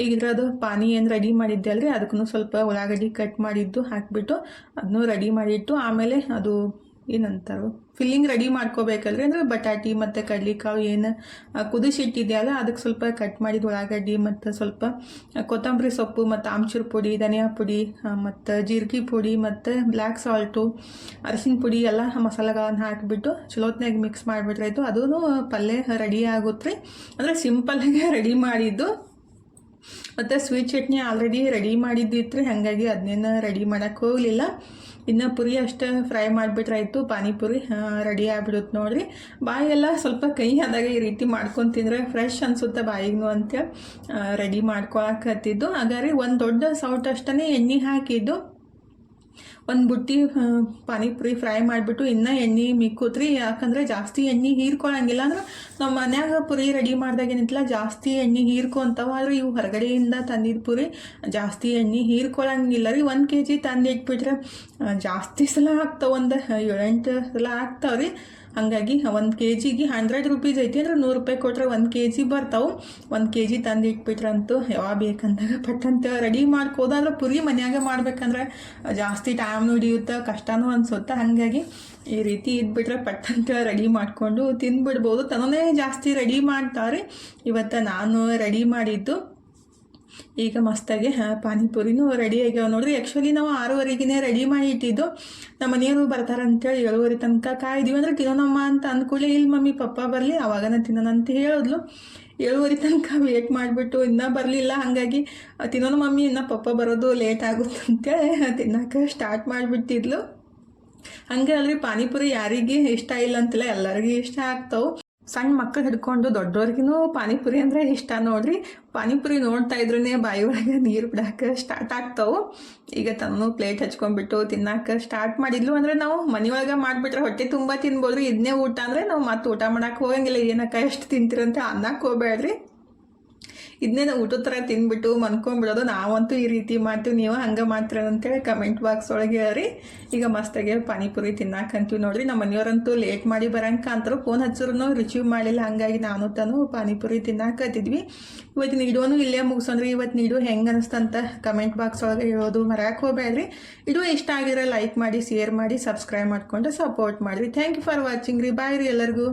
ಈಗ ಇದ್ರದ್ದು ಪಾನಿ ಏನು ರೆಡಿ ಮಾಡಿದ್ದೆ ಅಲ್ರಿ? ಅದಕ್ಕೂ ಸ್ವಲ್ಪ ಉಳ್ಳಾಗಡ್ಡಿ ಕಟ್ ಮಾಡಿದ್ದು, ಹಾಕಿಬಿಟ್ಟು ಅದನ್ನು ರೆಡಿ ಮಾಡಿಟ್ಟು ಆಮೇಲೆ ಅದು ಏನಂತಾರೋ ಫಿಲ್ಲಿಂಗ್ ರೆಡಿ ಮಾಡ್ಕೋಬೇಕಲ್ರಿ? ಅಂದ್ರೆ ಬಟಾಟಿ ಮತ್ತು ಕಡ್ಲಿಕಾಳು ಏನು ಕುದಿಸಿಟ್ಟಿದೆಯಲ್ಲ ಅದಕ್ಕೆ ಸ್ವಲ್ಪ ಕಟ್ ಮಾಡಿದ ಉಳ್ಳಾಗಡ್ಡಿ ಮತ್ತು ಸ್ವಲ್ಪ ಕೊತ್ತಂಬರಿ ಸೊಪ್ಪು ಮತ್ತು ಆಮ್ಚೂರು ಪುಡಿ, ಧನಿಯಾ ಪುಡಿ ಮತ್ತು ಜೀರಿಗೆ ಪುಡಿ ಮತ್ತು ಬ್ಲ್ಯಾಕ್ ಸಾಲ್ಟು ಅರಸಿನ ಪುಡಿ ಎಲ್ಲ ಮಸಾಲೆಗಳನ್ನು ಹಾಕಿಬಿಟ್ಟು ಚಲೋತ್ನಾಗ ಮಿಕ್ಸ್ ಮಾಡಿಬಿಟ್ರಾಯ್ತು ಅದೂ ಪಲ್ಯ ರೆಡಿ ಆಗುತ್ತೆ ರೀ. ಅಂದರೆ ಸಿಂಪಲ್ಲಾಗೆ ರೆಡಿ ಮಾಡಿದ್ದು ಮತ್ತು ಸ್ವೀಟ್ ಚಟ್ನಿ ಆಲ್ರೆಡಿ ರೆಡಿ ಮಾಡಿದ್ದಿತ್ತು. ಹಾಗಾಗಿ ಅದನ್ನೇನು ರೆಡಿ ಮಾಡೋಕ್ಕೆ ಹೋಗಲಿಲ್ಲ. ಇನ್ನು ಪುರಿ ಅಷ್ಟೇ ಫ್ರೈ ಮಾಡಿಬಿಟ್ರಾಯ್ತು. ಪಾನಿಪುರಿ ರೆಡಿ ಆಗ್ಬಿಡುತ್ತೆ ನೋಡಿರಿ. ಬಾಯೆಲ್ಲ ಸ್ವಲ್ಪ ಕೈ ಆದಾಗ ಈ ರೀತಿ ಮಾಡ್ಕೊಂಡು ತಿಂದರೆ ಫ್ರೆಶ್ ಅನಿಸುತ್ತೆ ಬಾಯಿಗೂ ಅಂತ ರೆಡಿ ಮಾಡ್ಕೊಳಕತ್ತಿದ್ದು. ಹಾಗಾದ್ರೆ ಒಂದು ದೊಡ್ಡ ಸೌಟ್ ಅಷ್ಟೇ ಎಣ್ಣೆ ಹಾಕಿದ್ದು. ಒಂದು ಬುಟ್ಟಿ ಪಾನಿಪುರಿ ಫ್ರೈ ಮಾಡಿಬಿಟ್ಟು ಇನ್ನೂ ಎಣ್ಣೆ ಮಿಕ್ಕುತ್ರಿ. ಯಾಕಂದರೆ ಜಾಸ್ತಿ ಎಣ್ಣೆ ಹೀರ್ಕೊಳ್ಳಂಗಿಲ್ಲ ಅಂದ್ರೆ ನಮ್ಮ ಮನ್ಯಾಗ ಪುರಿ ರೆಡಿ ಮಾಡಿದಾಗ ಏನಿತ್ತಲ್ಲ, ಜಾಸ್ತಿ ಎಣ್ಣೆ ಹೀರ್ಕೊಂತಾವ. ಆದ್ರೆ ಇವು ಹೊರಗಡೆಯಿಂದ ತಂದಿದ್ದ ಪುರಿ, ಜಾಸ್ತಿ ಎಣ್ಣೆ ಹೀರ್ಕೊಳಂಗಿಲ್ಲ ರೀ. ಒಂದು ಕೆ ಜಿ ತಂದು ಇಟ್ಬಿಟ್ರೆ ಜಾಸ್ತಿ ಸಲ ಆಗ್ತಾವ ಒಂದು ಏಳೆಂಟು ಸಲ ಆಗ್ತಾವ್ರಿ ಹಾಗಾಗಿ ಒಂದು ಕೆ ಜಿಗೆ ಹಂಡ್ರೆಡ್ ರುಪೀಸ್ ಐತಿ ಅಂದ್ರೆ ನೂರು ರೂಪಾಯಿ ಕೊಟ್ರೆ ಒಂದು ಕೆ ಜಿ ಬರ್ತಾವೆ. ಒಂದು ಕೆ ಜಿ ತಂದು ಇಟ್ಬಿಟ್ರಂತೂ ಯಾವಾಗ ಬೇಕಂದಾಗ ಪಟ್ಟಂತ ರೆಡಿ ಮಾಡ್ಕೋದಾದ್ರೆ ಪುರಿ ಮನ್ಯಾಗ ಮಾಡ್ಬೇಕಂದ್ರೆ ಜಾಸ್ತಿ ಟೈಮ್ ಹಿಡಿಯುತ್ತೆ, ಕಷ್ಟನೂ ಅನ್ಸುತ್ತೆ. ಹಾಗಾಗಿ ಈ ರೀತಿ ಇದ್ಬಿಟ್ರೆ ಪಟ್ಟಂತ ರೆಡಿ ಮಾಡಿಕೊಂಡು ತಿಂದ್ಬಿಡ್ಬೋದು. ತನನೇ ಜಾಸ್ತಿ ರೆಡಿ ಮಾಡ್ತಾರೆ. ಇವತ್ತು ನಾನು ರೆಡಿ ಮಾಡಿದ್ದು ಈಗ ಮಸ್ತಾಗಿ ಪಾನಿಪುರಿನೂ ರೆಡಿ ಆಗ್ಯಾವ. ನೋಡ್ರಿ ಆ್ಯಕ್ಚುಲಿ ನಾವು ಆರೂವರೆಗೆ ರೆಡಿ ಮಾಡಿ ಇಟ್ಟಿದ್ದು. ನಮ್ಮ ಮನೆಯವರು ಬರ್ತಾರೆ ಅಂತೇಳಿ ಏಳುವರೆ ತನಕ ಕಾಯ್ದೀವಿ. ಅಂದ್ರೆ ತಿನ್ನೋಣಮ್ಮ ಅಂತ ಅಂದ್ಕೊಳ್ಳಿ ಇಲ್ಲಿ ಮಮ್ಮಿ, ಪಪ್ಪ ಬರಲಿ, ಅವಾಗನ ತಿನ್ನೋಣ ಅಂತ ಹೇಳಿದ್ಲು. ಏಳುವರೆ ತನಕ ವೇಟ್ ಮಾಡಿಬಿಟ್ಟು ಇನ್ನೂ ಬರಲಿಲ್ಲ. ಹಾಗಾಗಿ ತಿನ್ನೋಣ ಮಮ್ಮಿ, ಇನ್ನೂ ಪಪ್ಪ ಬರೋದು ಲೇಟ್ ಆಗುತ್ತೆ ಅಂತೇಳಿ ತಿನ್ನೋಕೆ ಸ್ಟಾರ್ಟ್ ಮಾಡಿಬಿಟ್ಟಿದ್ಲು. ಹಂಗೆ ಅಲ್ರಿ, ಪಾನಿಪುರಿ ಯಾರಿಗೆ ಇಷ್ಟ ಇಲ್ಲ ಅಂತಿಲ್ಲ ಎಲ್ಲರಿಗೂ ಇಷ್ಟ ಆಗ್ತಾವೆ. ಸಣ್ಣ ಮಕ್ಕಳು ಹಿಡ್ಕೊಂಡು ದೊಡ್ಡವ್ರಿಗೂ ಪಾನಿಪುರಿ ಅಂದರೆ ಇಷ್ಟ ನೋಡ್ರಿ. ಪಾನಿಪುರಿ ನೋಡ್ತಾ ಇದ್ರೂ ಬಾಯಿ ಒಳಗೆ ನೀರು ಬಿಡಕ್ಕೆ ಸ್ಟಾರ್ಟ್ ಆಗ್ತಾವೆ. ಈಗ ತನ್ನೂ ಪ್ಲೇಟ್ ಹಚ್ಕೊಂಡ್ಬಿಟ್ಟು ತಿನ್ನಕ್ಕೆ ಸ್ಟಾರ್ಟ್ ಮಾಡಿದ್ಲು ಅಂದರೆ ನಾವು ಮನೆಯೊಳಗೆ ಮಾಡಿಬಿಟ್ರೆ ಹೊಟ್ಟೆ ತುಂಬ ತಿನ್ಬೋದ್ರಿ. ಇದನ್ನೇ ಊಟ ಅಂದರೆ ನಾವು ಮತ್ತೆ ಊಟ ಮಾಡಕ್ಕೆ ಹೋಗಂಗಿಲ್ಲ. ಏನಕ್ಕ ಎಷ್ಟು ತಿಂತೀರಂತ ಅನ್ನಕ್ಕೆ ಹೋಗ್ಬೇಡ್ರಿ. ಇದನ್ನೇ ಊಟದ ಥರ ತಿಂದ್ಬಿಟ್ಟು ಮನ್ಕೊಂಬಿಡೋದು. ನಾವಂತೂ ಈ ರೀತಿ ಮಾಡ್ತೀವಿ. ನೀವು ಹಂಗೆ ಮಾಡ್ತೀರ ಅಂತೇಳಿ ಕಮೆಂಟ್ ಬಾಕ್ಸ್ ಒಳಗೆ ಹೇಳ್ರಿ. ಈಗ ಮಸ್ತಾಗಿ ಪಾನಿಪುರಿ ತಿನ್ನಾಕಂತೀವಿ ನೋಡ್ರಿ. ನಮ್ಮ ಮನೆಯವರಂತೂ ಲೇಟ್ ಮಾಡಿ ಬರಂಕ ಅಂತಾರೆ. ಫೋನ್ ಹಚ್ಚಿದ್ರು ರಿಸೀವ್ ಮಾಡಿಲ್ಲ ಹಂಗಾಗಿ ನಾನು ತಾನು ಪಾನಿಪುರಿ ತಿನ್ನಾಕತ್ತಿದ್ವಿ. ಇವತ್ತು ನೀಡುವನು ಇಲ್ಲೇ ಮುಗಿಸೋಣ್ರಿ ಇವತ್ತು ನೀಡು ಹೆಂಗೆ ಅನಿಸ್ತಂತ ಕಮೆಂಟ್ ಬಾಕ್ಸ್ ಒಳಗೆ ಹೇಳೋದು ಮರ್ಯಾಕೆ ಹೋಗ್ಬೇಡ್ರಿ. ಇಡು ಇಷ್ಟ ಆಗಿರೋ ಲೈಕ್ ಮಾಡಿ ಶೇರ್ ಮಾಡಿ ಸಬ್ಸ್ಕ್ರೈಬ್ ಮಾಡಿಕೊಂಡು ಸಪೋರ್ಟ್ ಮಾಡಿರಿ. ಥ್ಯಾಂಕ್ ಯು ಫಾರ್ ವಾಚಿಂಗ್ ರೀ. ಬಾಯ್ ರೀ ಎಲ್ಲರಿಗೂ.